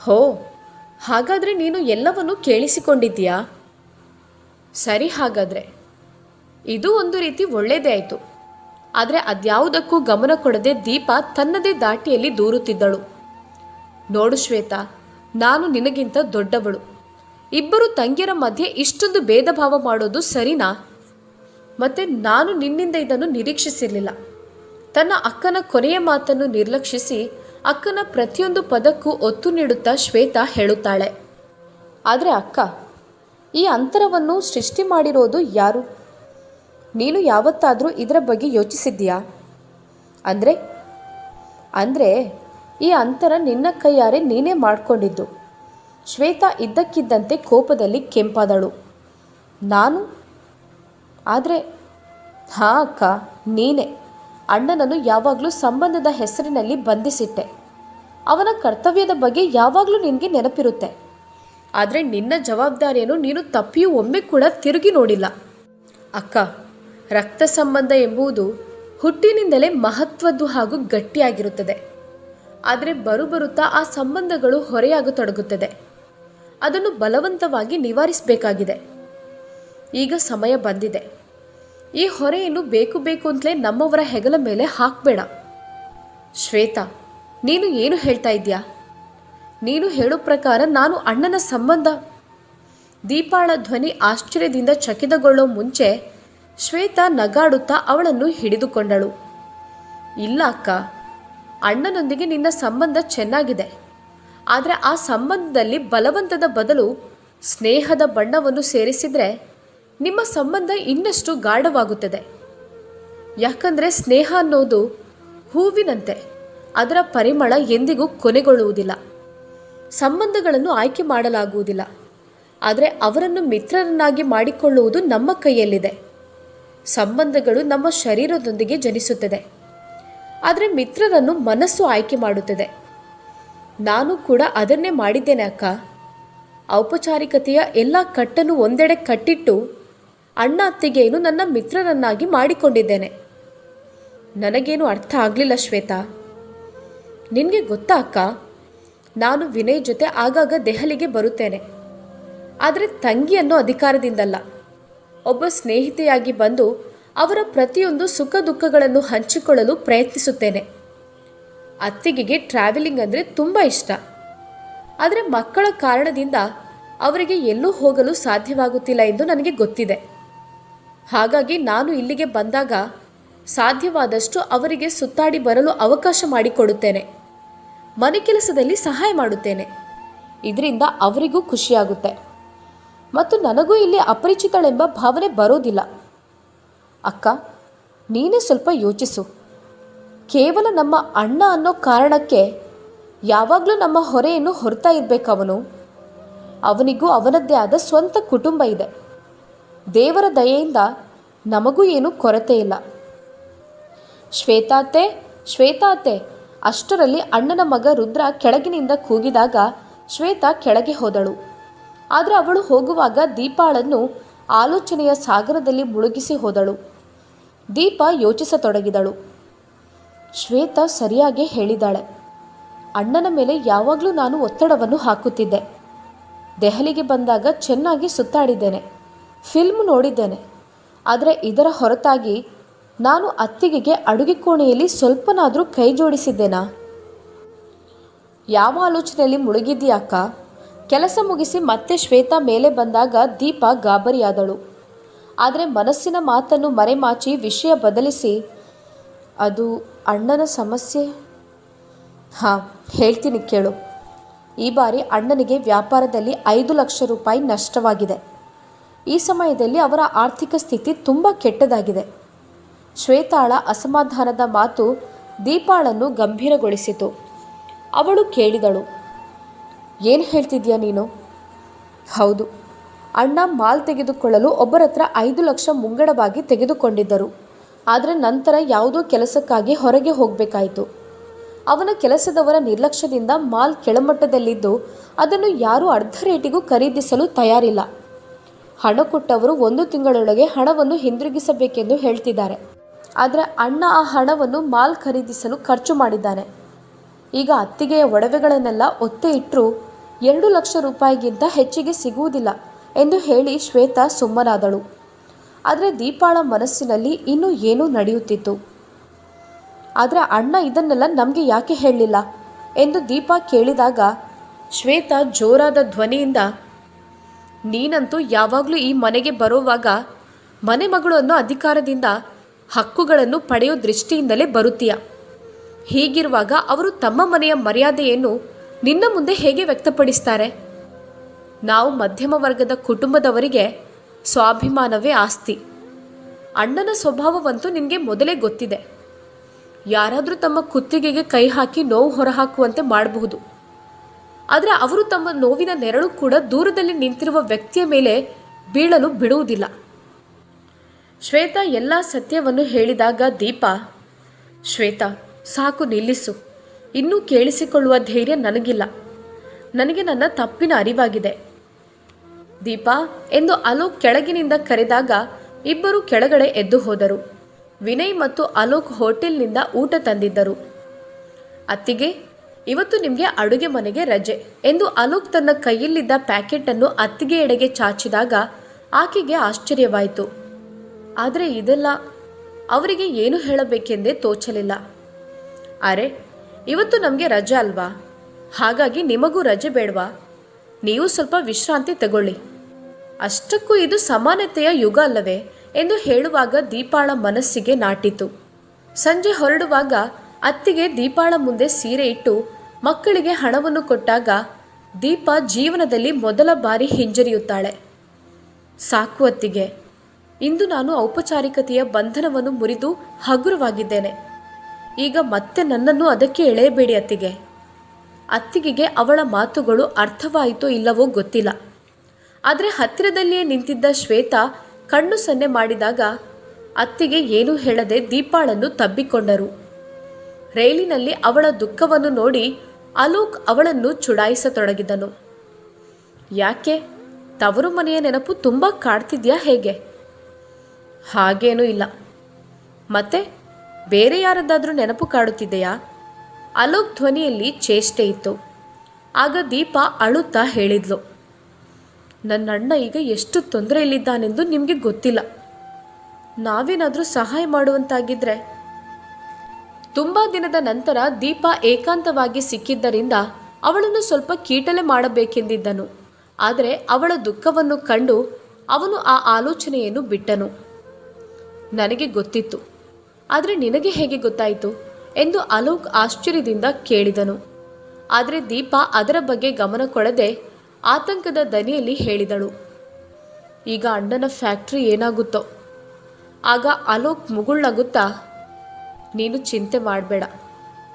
ಹೋ, ಹಾಗಾದರೆ ನೀನು ಎಲ್ಲವನ್ನೂ ಕೇಳಿಸಿಕೊಂಡಿದ್ದೀಯಾ? ಸರಿ ಹಾಗಾದರೆ. ಇದು ಒಂದು ರೀತಿ ಒಳ್ಳೆಯದೇ ಆಯಿತು. ಆದರೆ ಅದ್ಯಾವುದಕ್ಕೂ ಗಮನ ಕೊಡದೆ ದೀಪ ತನ್ನದೇ ದಾಟಿಯಲ್ಲಿ ದೂರುತ್ತಿದ್ದಳು. ನೋಡು ಶ್ವೇತ, ನಾನು ನಿನಗಿಂತ ದೊಡ್ಡವಳು. ಇಬ್ಬರು ತಂಗಿಯರ ಮಧ್ಯೆ ಇಷ್ಟೊಂದು ಭೇದ ಭಾವ ಮಾಡೋದು ಸರಿನಾ? ಮತ್ತೆ ನಾನು ನಿನ್ನಿಂದ ಇದನ್ನು ನಿರೀಕ್ಷಿಸಿರಲಿಲ್ಲ. ತನ್ನ ಅಕ್ಕನ ಕೊನೆಯ ಮಾತನ್ನು ನಿರ್ಲಕ್ಷಿಸಿ ಅಕ್ಕನ ಪ್ರತಿಯೊಂದು ಪದಕ್ಕೂ ಒತ್ತು ನೀಡುತ್ತಾ ಶ್ವೇತಾ ಹೇಳುತ್ತಾಳೆ. ಆದರೆ ಅಕ್ಕ, ಈ ಅಂತರವನ್ನು ಸೃಷ್ಟಿ ಮಾಡಿರೋದು ಯಾರು? ನೀನು ಯಾವತ್ತಾದರೂ ಇದರ ಬಗ್ಗೆ ಯೋಚಿಸಿದ್ದೀಯಾ? ಅಂದರೆ ಅಂದರೆ ಈ ಅಂತರ ನಿನ್ನ ಕೈಯಾರೆ ನೀನೇ ಮಾಡಿಕೊಂಡಿದ್ದು. ಶ್ವೇತಾ ಇದ್ದಕ್ಕಿದ್ದಂತೆ ಕೋಪದಲ್ಲಿ ಕೆಂಪಾದಳು. ನಾನು ಆದರೆ, ಹಾಂ ಅಕ್ಕ, ನೀನೇ. ಅಣ್ಣನನ್ನು ಯಾವಾಗಲೂ ಸಂಬಂಧದ ಹೆಸರಿನಲ್ಲಿ ಬಂಧಿಸಿಟ್ಟೆ. ಅವನ ಕರ್ತವ್ಯದ ಬಗ್ಗೆ ಯಾವಾಗಲೂ ನಿನಗೆ ನೆನಪಿರುತ್ತೆ. ಆದರೆ ನಿನ್ನ ಜವಾಬ್ದಾರಿಯನ್ನು ನೀನು ತಪ್ಪಿಯೂ ಒಮ್ಮೆ ಕೂಡ ತಿರುಗಿ ನೋಡಿಲ್ಲ. ಅಕ್ಕ ರಕ್ತ ಸಂಬಂಧ ಎಂಬುದು ಹುಟ್ಟಿನಿಂದಲೇ ಮಹತ್ವದ್ದು ಹಾಗೂ ಗಟ್ಟಿಯಾಗಿರುತ್ತದೆ. ಆದರೆ ಬರುಬರುತ್ತಾ ಆ ಸಂಬಂಧಗಳು ಹೊರೆಯಾಗತೊಡಗುತ್ತದೆ. ಅದನ್ನು ಬಲವಂತವಾಗಿ ನಿವಾರಿಸಬೇಕಾಗಿದೆ. ಈಗ ಸಮಯ ಬಂದಿದೆ. ಈ ಹೊರೆಯನ್ನು ಬೇಕು ಬೇಕು ಅಂತಲೇ ನಮ್ಮವರ ಹೆಗಲ ಮೇಲೆ ಹಾಕಬೇಡ. ಶ್ವೇತಾ, ನೀನು ಏನು ಹೇಳ್ತಾ ಇದ್ಯಾ ನೀನು ಹೇಳೋ ಪ್ರಕಾರ ನಾನು ಅಣ್ಣನ ಸಂಬಂಧ. ದೀಪಾಳ ಧ್ವನಿ ಆಶ್ಚರ್ಯದಿಂದ ಚಕಿತಗೊಳ್ಳೋ ಮುಂಚೆ ಶ್ವೇತಾ ನಗಾಡುತ್ತಾ ಅವಳನ್ನು ಹಿಡಿದುಕೊಂಡಳು. ಇಲ್ಲ ಅಕ್ಕ, ಅಣ್ಣನೊಂದಿಗೆ ನಿನ್ನ ಸಂಬಂಧ ಚೆನ್ನಾಗಿದೆ. ಆದರೆ ಆ ಸಂಬಂಧದಲ್ಲಿ ಬಲವಂತದ ಬದಲು ಸ್ನೇಹದ ಬಣ್ಣವನ್ನು ಸೇರಿಸಿದರೆ ನಿಮ್ಮ ಸಂಬಂಧ ಇನ್ನಷ್ಟು ಗಾಢವಾಗುತ್ತದೆ. ಯಾಕಂದರೆ ಸ್ನೇಹ ಅನ್ನೋದು ಹೂವಿನಂತೆ. ಅದರ ಪರಿಮಳ ಎಂದಿಗೂ ಕೊನೆಗೊಳ್ಳುವುದಿಲ್ಲ. ಸಂಬಂಧಗಳನ್ನು ಆಯ್ಕೆ ಮಾಡಲಾಗುವುದಿಲ್ಲ. ಆದರೆ ಅವರನ್ನು ಮಿತ್ರರನ್ನಾಗಿ ಮಾಡಿಕೊಳ್ಳುವುದು ನಮ್ಮ ಕೈಯಲ್ಲಿದೆ. ಸಂಬಂಧಗಳು ನಮ್ಮ ಶರೀರದೊಂದಿಗೆ ಜನಿಸುತ್ತದೆ. ಆದರೆ ಮಿತ್ರರನ್ನು ಮನಸ್ಸು ಆಯ್ಕೆ ಮಾಡುತ್ತದೆ. ನಾನು ಕೂಡ ಅದನ್ನೇ ಮಾಡಿದ್ದೇನೆ ಅಕ್ಕ. ಔಪಚಾರಿಕತೆಯ ಎಲ್ಲ ಕಟ್ಟನ್ನು ಒಂದೆಡೆ ಕಟ್ಟಿಟ್ಟು ಅಣ್ಣ ಅತ್ತಿಗೆಯನ್ನು ನನ್ನ ಮಿತ್ರರನ್ನಾಗಿ ಮಾಡಿಕೊಂಡಿದ್ದೇನೆ. ನನಗೇನು ಅರ್ಥ ಆಗಲಿಲ್ಲ ಶ್ವೇತಾ. ನಿನಗೆ ಗೊತ್ತಾ ಅಕ್ಕ? ನಾನು ವಿನಯ್ ಜೊತೆ ಆಗಾಗ ದೆಹಲಿಗೆ ಬರುತ್ತೇನೆ. ಆದರೆ ತಂಗಿ ಅಧಿಕಾರದಿಂದಲ್ಲ. ಒಬ್ಬ ಸ್ನೇಹಿತೆಯಾಗಿ ಬಂದು ಅವರ ಪ್ರತಿಯೊಂದು ಸುಖ ದುಃಖಗಳನ್ನು ಹಂಚಿಕೊಳ್ಳಲು ಪ್ರಯತ್ನಿಸುತ್ತೇನೆ. ಅತ್ತಿಗೆಗೆ ಟ್ರಾವೆಲಿಂಗ್ ಅಂದರೆ ತುಂಬ ಇಷ್ಟ. ಆದರೆ ಮಕ್ಕಳ ಕಾರಣದಿಂದ ಅವರಿಗೆ ಎಲ್ಲೂ ಹೋಗಲು ಸಾಧ್ಯವಾಗುತ್ತಿಲ್ಲ ಎಂದು ನನಗೆ ಗೊತ್ತಿದೆ. ಹಾಗಾಗಿ ನಾನು ಇಲ್ಲಿಗೆ ಬಂದಾಗ ಸಾಧ್ಯವಾದಷ್ಟು ಅವರಿಗೆ ಸುತ್ತಾಡಿ ಬರಲು ಅವಕಾಶ ಮಾಡಿಕೊಡುತ್ತೇನೆ. ಮನೆ ಕೆಲಸದಲ್ಲಿ ಸಹಾಯ ಮಾಡುತ್ತೇನೆ. ಇದರಿಂದ ಅವರಿಗೂ ಖುಷಿಯಾಗುತ್ತೆ. ಮತ್ತು ನನಗೂ ಇಲ್ಲಿ ಅಪರಿಚಿತಳೆಂಬ ಭಾವನೆ ಬರೋದಿಲ್ಲ. ಅಕ್ಕ, ನೀನೇ ಸ್ವಲ್ಪ ಯೋಚಿಸು. ಕೇವಲ ನಮ್ಮ ಅಣ್ಣ ಅನ್ನೋ ಕಾರಣಕ್ಕೆ ಯಾವಾಗಲೂ ನಮ್ಮ ಹೊರೆಯನ್ನು ಹೊರ್ತಾ ಇರಬೇಕವನು. ಅವನು ಅವನಿಗೂ ಅವನದ್ದೇ ಆದ ಸ್ವಂತ ಕುಟುಂಬ ಇದೆ. ದೇವರ ದಯೆಯಿಂದ ನಮಗೂ ಏನೂ ಕೊರತೆ ಇಲ್ಲ. ಶ್ವೇತಾತೆ ಶ್ವೇತಾತೆ, ಅಷ್ಟರಲ್ಲಿ ಅಣ್ಣನ ಮಗ ರುದ್ರ ಕೆಳಗಿನಿಂದ ಕೂಗಿದಾಗ ಶ್ವೇತಾ ಕೆಳಗೆ ಹೋದಳು. ಆದರೆ ಅವಳು ಹೋಗುವಾಗ ದೀಪಾಳನ್ನು ಆಲೋಚನೆಯ ಸಾಗರದಲ್ಲಿ ಮುಳುಗಿಸಿ ಹೋದಳು. ದೀಪ ಯೋಚಿಸತೊಡಗಿದಳು. ಶ್ವೇತಾ ಸರಿಯಾಗಿ ಹೇಳಿದಾಳೆ, ಅಣ್ಣನ ಮೇಲೆ ಯಾವಾಗಲೂ ನಾನು ಒತ್ತಡವನ್ನು ಹಾಕುತ್ತಿದ್ದೆ. ದೆಹಲಿಗೆ ಬಂದಾಗ ಚೆನ್ನಾಗಿ ಸುತ್ತಾಡಿದ್ದೇನೆ. ಫಿಲ್ಮ್ ನೋಡಿದ್ದೇನೆ. ಆದರೆ ಇದರ ಹೊರತಾಗಿ ನಾನು ಅತ್ತಿಗೆಗೆ ಅಡುಗೆ ಕೋಣೆಯಲ್ಲಿ ಸ್ವಲ್ಪನಾದರೂ ಕೈ ಜೋಡಿಸಿದ್ದೇನಾ? ಯಾವ ಆಲೋಚನೆಯಲ್ಲಿ ಮುಳುಗಿದ್ದೀಯ ಅಕ್ಕ? ಕೆಲಸ ಮುಗಿಸಿ ಮತ್ತೆ ಶ್ವೇತಾ ಮೇಲೆ ಬಂದಾಗ ದೀಪ ಗಾಬರಿಯಾದಳು. ಆದರೆ ಮನಸ್ಸಿನ ಮಾತನ್ನು ಮರೆಮಾಚಿ ವಿಷಯ ಬದಲಿಸಿ, ಅದು ಅಣ್ಣನ ಸಮಸ್ಯೆ? ಹಾಂ, ಹೇಳ್ತೀನಿ ಕೇಳು. ಈ ಬಾರಿ ಅಣ್ಣನಿಗೆ ವ್ಯಾಪಾರದಲ್ಲಿ ಐದು ಲಕ್ಷ ರೂಪಾಯಿ ನಷ್ಟವಾಗಿದೆ. ಈ ಸಮಯದಲ್ಲಿ ಅವರ ಆರ್ಥಿಕ ಸ್ಥಿತಿ ತುಂಬ ಕೆಟ್ಟದಾಗಿದೆ. ಶ್ವೇತಾಳ ಅಸಮಾಧಾನದ ಮಾತು ದೀಪಾಳನ್ನು ಗಂಭೀರಗೊಳಿಸಿತು. ಅವಳು ಕೇಳಿದಳು, ಏನು ಹೇಳ್ತಿದ್ಯಾ ನೀನು? ಹೌದು, ಅಣ್ಣ ಮಾಲ್ ತೆಗೆದುಕೊಳ್ಳಲು ಒಬ್ಬರ ಹತ್ರ ಐದು ಲಕ್ಷ ಮುಂಗಡವಾಗಿ ತೆಗೆದುಕೊಂಡಿದ್ದರು. ಆದರೆ ನಂತರ ಯಾವುದೋ ಕೆಲಸಕ್ಕಾಗಿ ಹೊರಗೆ ಹೋಗಬೇಕಾಯಿತು. ಅವನ ಕೆಲಸದವರ ನಿರ್ಲಕ್ಷ್ಯದಿಂದ ಮಾಲ್ ಕೆಳಮಟ್ಟದಲ್ಲಿದ್ದು ಅದನ್ನು ಯಾರೂ ಅರ್ಧ ರೇಟಿಗೂ ಖರೀದಿಸಲು ತಯಾರಿಲ್ಲ. ಹಣ ಕೊಟ್ಟವರು ಒಂದು ತಿಂಗಳೊಳಗೆ ಹಣವನ್ನು ಹಿಂದಿರುಗಿಸಬೇಕೆಂದು ಹೇಳ್ತಿದ್ದಾರೆ. ಆದರೆ ಅಣ್ಣ ಆ ಹಣವನ್ನು ಮಾಲ್ ಖರೀದಿಸಲು ಖರ್ಚು ಮಾಡಿದ್ದಾನೆ. ಈಗ ಅತ್ತಿಗೆಯ ಒಡವೆಗಳನ್ನೆಲ್ಲ ಒತ್ತೆ ಇಟ್ಟರೂ ಎರಡು ಲಕ್ಷ ರೂಪಾಯಿಗಿಂತ ಹೆಚ್ಚಿಗೆ ಸಿಗುವುದಿಲ್ಲ ಎಂದು ಹೇಳಿ ಶ್ವೇತಾ ಸುಮ್ಮನಾದಳು. ಆದರೆ ದೀಪಾಳ ಮನಸ್ಸಿನಲ್ಲಿ ಇನ್ನೂ ಏನೂ ನಡೆಯುತ್ತಿತ್ತು. ಆದರೆ ಅಣ್ಣ ಇದನ್ನೆಲ್ಲ ನಮಗೆ ಯಾಕೆ ಹೇಳಲಿಲ್ಲ ಎಂದು ದೀಪಾ ಕೇಳಿದಾಗ ಶ್ವೇತಾ ಜೋರಾದ ಧ್ವನಿಯಿಂದ ನೀನಂತೂ ಯಾವಾಗಲೂ ಈ ಮನೆಗೆ ಬರುವಾಗ ಮನೆ ಮಗಳು ಅನ್ನೋ ಅಧಿಕಾರದಿಂದ ಹಕ್ಕುಗಳನ್ನು ಪಡೆಯೋ ದೃಷ್ಟಿಯಿಂದಲೇ ಬರುತ್ತೀಯ. ಹೀಗಿರುವಾಗ ಅವರು ತಮ್ಮ ಮನೆಯ ಮರ್ಯಾದೆಯನ್ನು ನಿನ್ನ ಮುಂದೆ ಹೇಗೆ ವ್ಯಕ್ತಪಡಿಸ್ತಾರೆ? ನಾವು ಮಧ್ಯಮ ವರ್ಗದ ಕುಟುಂಬದವರಿಗೆ ಸ್ವಾಭಿಮಾನವೇ ಆಸ್ತಿ. ಅಣ್ಣನ ಸ್ವಭಾವವಂತೂ ನಿನಗೆ ಮೊದಲೇ ಗೊತ್ತಿದೆ. ಯಾರಾದರೂ ತಮ್ಮ ಕುತ್ತಿಗೆಗೆ ಕೈ ಹಾಕಿ ನೋವು ಹೊರಹಾಕುವಂತೆ ಮಾಡಬಹುದು. ಆದರೆ ಅವರು ತಮ್ಮ ನೋವಿನ ನೆರಳು ಕೂಡ ದೂರದಲ್ಲಿ ನಿಂತಿರುವ ವ್ಯಕ್ತಿಯ ಮೇಲೆ ಬೀಳಲು ಬಿಡುವುದಿಲ್ಲ. ಶ್ವೇತಾ ಎಲ್ಲ ಸತ್ಯವನ್ನು ಹೇಳಿದಾಗ, ದೀಪ, ಶ್ವೇತಾ, ಸಾಕು ನಿಲ್ಲಿಸು. ಇನ್ನೂ ಕೇಳಿಸಿಕೊಳ್ಳುವ ಧೈರ್ಯ ನನಗಿಲ್ಲ. ನನಗೆ ನನ್ನ ತಪ್ಪಿನ ಅರಿವಾಗಿದೆ. ದೀಪ ಎಂದು ಅಲೋಕ್ ಕೆಳಗಿನಿಂದ ಕರೆದಾಗ ಇಬ್ಬರು ಕೆಳಗಡೆ ಎದ್ದು ಹೋದರು. ವಿನಯ್ ಮತ್ತು ಅಲೋಕ್ ಹೋಟೆಲ್ನಿಂದ ಊಟ ತಂದಿದ್ದರು. ಅತ್ತಿಗೆ ಇವತ್ತು ನಿಮಗೆ ಅಡುಗೆ ಮನೆಗೆ ರಜೆ. ಎಂದು ಅಲೋಕ್ ತನ್ನ ಕೈಯಲ್ಲಿದ್ದ ಪ್ಯಾಕೆಟನ್ನು ಅತ್ತಿಗೆ ಎಡೆಗೆ ಚಾಚಿದಾಗ ಆಕೆಗೆ ಆಶ್ಚರ್ಯವಾಯಿತು. ಆದರೆ ಇದೆಲ್ಲ ಅವರಿಗೆ ಏನು ಹೇಳಬೇಕೆಂದೇ ತೋಚಲಿಲ್ಲ. ಅರೆ, ಇವತ್ತು ನಮಗೆ ರಜೆ ಅಲ್ವಾ? ಹಾಗಾಗಿ ನಿಮಗೂ ರಜೆ ಬೇಡವಾ? ನೀವು ಸ್ವಲ್ಪ ವಿಶ್ರಾಂತಿ ತಗೊಳ್ಳಿ. ಅಷ್ಟಕ್ಕೂ ಇದು ಸಮಾನತೆಯ ಯುಗ ಅಲ್ಲವೇ? ಎಂದು ಹೇಳುವಾಗ ದೀಪಾಳ ಮನಸ್ಸಿಗೆ ನಾಟಿತು. ಸಂಜೆ ಹೊರಡುವಾಗ ಅತ್ತಿಗೆ ದೀಪಾಳ ಮುಂದೆ ಸೀರೆ ಇಟ್ಟು ಮಕ್ಕಳಿಗೆ ಹಣವನ್ನು ಕೊಟ್ಟಾಗ ದೀಪ ಜೀವನದಲ್ಲಿ ಮೊದಲ ಬಾರಿ ಹಿಂಜರಿಯುತ್ತಾಳೆ. ಸಾಕು ಅತ್ತಿಗೆ, ಇಂದು ನಾನು ಔಪಚಾರಿಕತೆಯ ಬಂಧನವನ್ನು ಮುರಿದು ಹಗುರವಾಗಿದ್ದೇನೆ. ಈಗ ಮತ್ತೆ ನನ್ನನ್ನು ಅದಕ್ಕೆ ಎಳೆಯಬೇಡಿ ಅತ್ತಿಗೆ. ಅತ್ತಿಗೆಗೆ ಅವಳ ಮಾತುಗಳು ಅರ್ಥವಾಯಿತೋ ಇಲ್ಲವೋ ಗೊತ್ತಿಲ್ಲ. ಆದರೆ ಹತ್ತಿರದಲ್ಲಿಯೇ ನಿಂತಿದ್ದ ಶ್ವೇತಾ ಕಣ್ಣು ಸನ್ನೆ ಮಾಡಿದಾಗ ಅತ್ತಿಗೆ ಏನೂ ಹೇಳದೆ ದೀಪಾಳನ್ನು ತಬ್ಬಿಕೊಂಡರು. ರೈಲಿನಲ್ಲಿ ಅವಳ ದುಃಖವನ್ನು ನೋಡಿ ಅಲೋಕ್ ಅವಳನ್ನು ಚುಡಾಯಿಸತೊಡಗಿದನು. ಯಾಕೆ? ತವರು ಮನೆಯ ನೆನಪು ತುಂಬ ಕಾಡ್ತಿದ್ಯಾ ಹೇಗೆ? ಹಾಗೇನೂ ಇಲ್ಲ. ಮತ್ತೆ ಬೇರೆ ಯಾರದ್ದಾದರೂ ನೆನಪು ಕಾಡುತ್ತಿದೆಯಾ? ಅಲೋಕ್ ಧ್ವನಿಯಲ್ಲಿ ಚೇಷ್ಟೆ ಇತ್ತು. ಆಗ ದೀಪ ಅಳುತ್ತಾ ಹೇಳಿದ್ಲು ನನ್ನ ಅಣ್ಣ ಈಗ ಎಷ್ಟು ತೊಂದರೆಯಲ್ಲಿದ್ದಾನೆಂದು ನಿಮಗೆ ಗೊತ್ತಿಲ್ಲ. ನಾವೇನಾದರೂ ಸಹಾಯ ಮಾಡುವಂತಾಗಿದ್ರೆ ತುಂಬ ದಿನದ ನಂತರ ದೀಪ ಏಕಾಂತವಾಗಿ ಸಿಕ್ಕಿದ್ದರಿಂದ ಅವಳನ್ನು ಸ್ವಲ್ಪ ಕೀಟಲೆ ಮಾಡಬೇಕೆಂದಿದ್ದನು. ಆದರೆ ಅವಳ ದುಃಖವನ್ನು ಕಂಡು ಅವನು ಆ ಆಲೋಚನೆಯನ್ನು ಬಿಟ್ಟನು. ನನಗೆ ಗೊತ್ತಿತ್ತು. ಆದರೆ ನಿನಗೆ ಹೇಗೆ ಗೊತ್ತಾಯಿತು? ಎಂದು ಅಲೋಕ್ ಆಶ್ಚರ್ಯದಿಂದ ಕೇಳಿದನು. ಆದರೆ ದೀಪ ಅದರ ಬಗ್ಗೆ ಗಮನ ಕೊಡದೆ ಆತಂಕದ ದನಿಯಲ್ಲಿ ಹೇಳಿದಳು. ಈಗ ಅಣ್ಣನ ಫ್ಯಾಕ್ಟ್ರಿ ಏನಾಗುತ್ತೋ? ಆಗ ಅಲೋಕ್ ಮುಗುಳ್ನಗುತ್ತಾ ನೀನು ಚಿಂತೆ ಮಾಡಬೇಡ.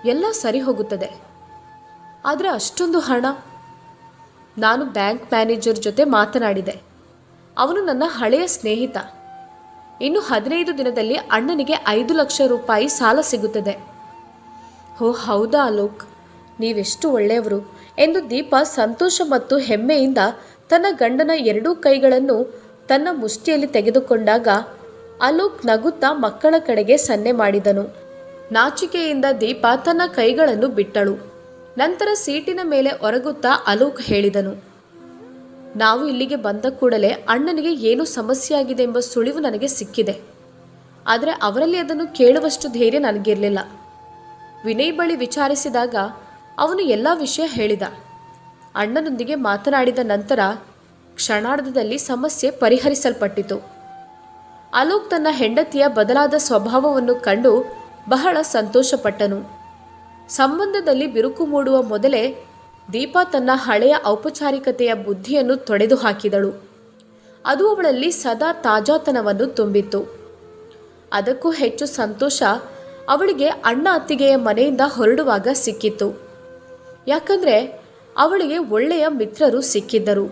ಎಲ್ಲ ಸರಿ ಹೋಗುತ್ತದೆ. ಆದರೆ ಅಷ್ಟೊಂದು ಹಣ? ನಾನು ಬ್ಯಾಂಕ್ ಮ್ಯಾನೇಜರ್ ಜೊತೆ ಮಾತನಾಡಿದೆ. ಅವನು ನನ್ನ ಹಳೆಯ ಸ್ನೇಹಿತ. ಇನ್ನು ಹದಿನೈದು ದಿನದಲ್ಲಿ ಅಣ್ಣನಿಗೆ ಐದು ಲಕ್ಷ ರೂಪಾಯಿ ಸಾಲ ಸಿಗುತ್ತದೆ. ಓ, ಹೌದಾ ಅಲೋಕ್ ನೀವೆಷ್ಟು ಒಳ್ಳೆಯವರು. ಎಂದು ದೀಪ ಸಂತೋಷ ಮತ್ತು ಹೆಮ್ಮೆಯಿಂದ ತನ್ನ ಗಂಡನ ಎರಡೂ ಕೈಗಳನ್ನು ತನ್ನ ಮುಷ್ಟಿಯಲ್ಲಿ ತೆಗೆದುಕೊಂಡಾಗ ಅಲೋಕ್ ನಗುತ್ತಾ ಮಕ್ಕಳ ಕಡೆಗೆ ಸನ್ನೆ ಮಾಡಿದನು. ನಾಚಿಕೆಯಿಂದ ದೀಪ ತನ್ನ ಕೈಗಳನ್ನು ಬಿಟ್ಟಳು. ನಂತರ ಸೀಟಿನ ಮೇಲೆ ಒರಗುತ್ತಾ ಅಲೋಕ್ ಹೇಳಿದನು, ನಾವು ಇಲ್ಲಿಗೆ ಬಂದ ಕೂಡಲೇ ಅಣ್ಣನಿಗೆ ಏನು ಸಮಸ್ಯೆ ಆಗಿದೆ ಎಂಬ ಸುಳಿವು ನನಗೆ ಸಿಕ್ಕಿದೆ. ಆದರೆ ಅವರಲ್ಲಿ ಅದನ್ನು ಕೇಳುವಷ್ಟು ಧೈರ್ಯ ನನಗಿರಲಿಲ್ಲ. ವಿನಯ್ ಬಳಿ ವಿಚಾರಿಸಿದಾಗ ಅವನು ಎಲ್ಲ ವಿಷಯ ಹೇಳಿದ. ಅಣ್ಣನೊಂದಿಗೆ ಮಾತನಾಡಿದ ನಂತರ ಕ್ಷಣಾರ್ಧದಲ್ಲಿ ಸಮಸ್ಯೆ ಪರಿಹರಿಸಲ್ಪಟ್ಟಿತು. ಅಲೋಕ್ ತನ್ನ ಹೆಂಡತಿಯ ಬದಲಾದ ಸ್ವಭಾವವನ್ನು ಕಂಡು ಬಹಳ ಸಂತೋಷಪಟ್ಟನು. ಸಂಬಂಧದಲ್ಲಿ ಬಿರುಕು ಮೂಡುವ ಮೊದಲೇ ದೀಪಾ ತನ್ನ ಹಳೆಯ ಔಪಚಾರಿಕತೆಯ ಬುದ್ಧಿಯನ್ನು ತೊಡೆದು ಹಾಕಿದಳು ಅದು ಅವಳಲ್ಲಿ ಸದಾ ತಾಜಾತನವನ್ನು ತುಂಬಿತ್ತು. ಅದಕ್ಕೂ ಹೆಚ್ಚು ಸಂತೋಷ ಅವಳಿಗೆ ಅಣ್ಣ ಅತ್ತಿಗೆಯ ಮನೆಯಿಂದ ಹೊರಡುವಾಗ ಸಿಕ್ಕಿತ್ತು. ಯಾಕಂದರೆ ಅವಳಿಗೆ ಒಳ್ಳೆಯ ಮಿತ್ರರು ಸಿಕ್ಕಿದ್ದರು.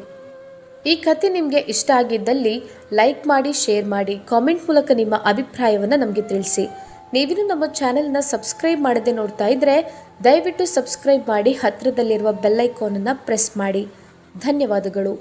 ಈ ಕತೆ ನಿಮಗೆ ಇಷ್ಟ ಆಗಿದ್ದಲ್ಲಿ ಲೈಕ್ ಮಾಡಿ, ಶೇರ್ ಮಾಡಿ, ಕಾಮೆಂಟ್ ಮೂಲಕ ನಿಮ್ಮ ಅಭಿಪ್ರಾಯವನ್ನು ನಮಗೆ ತಿಳಿಸಿ. ನೀವಿನ್ನು ನಮ್ಮ ಚಾನೆಲ್ನ ಸಬ್ಸ್ಕ್ರೈಬ್ ಮಾಡದೆ ನೋಡ್ತಾ ಇದ್ದರೆ ದಯವಿಟ್ಟು ಸಬ್ಸ್ಕ್ರೈಬ್ ಮಾಡಿ ಹತ್ತಿರದಲ್ಲಿರುವ ಬೆಲ್ಲೈಕಾನನ್ನು ಪ್ರೆಸ್ ಮಾಡಿ. ಧನ್ಯವಾದಗಳು.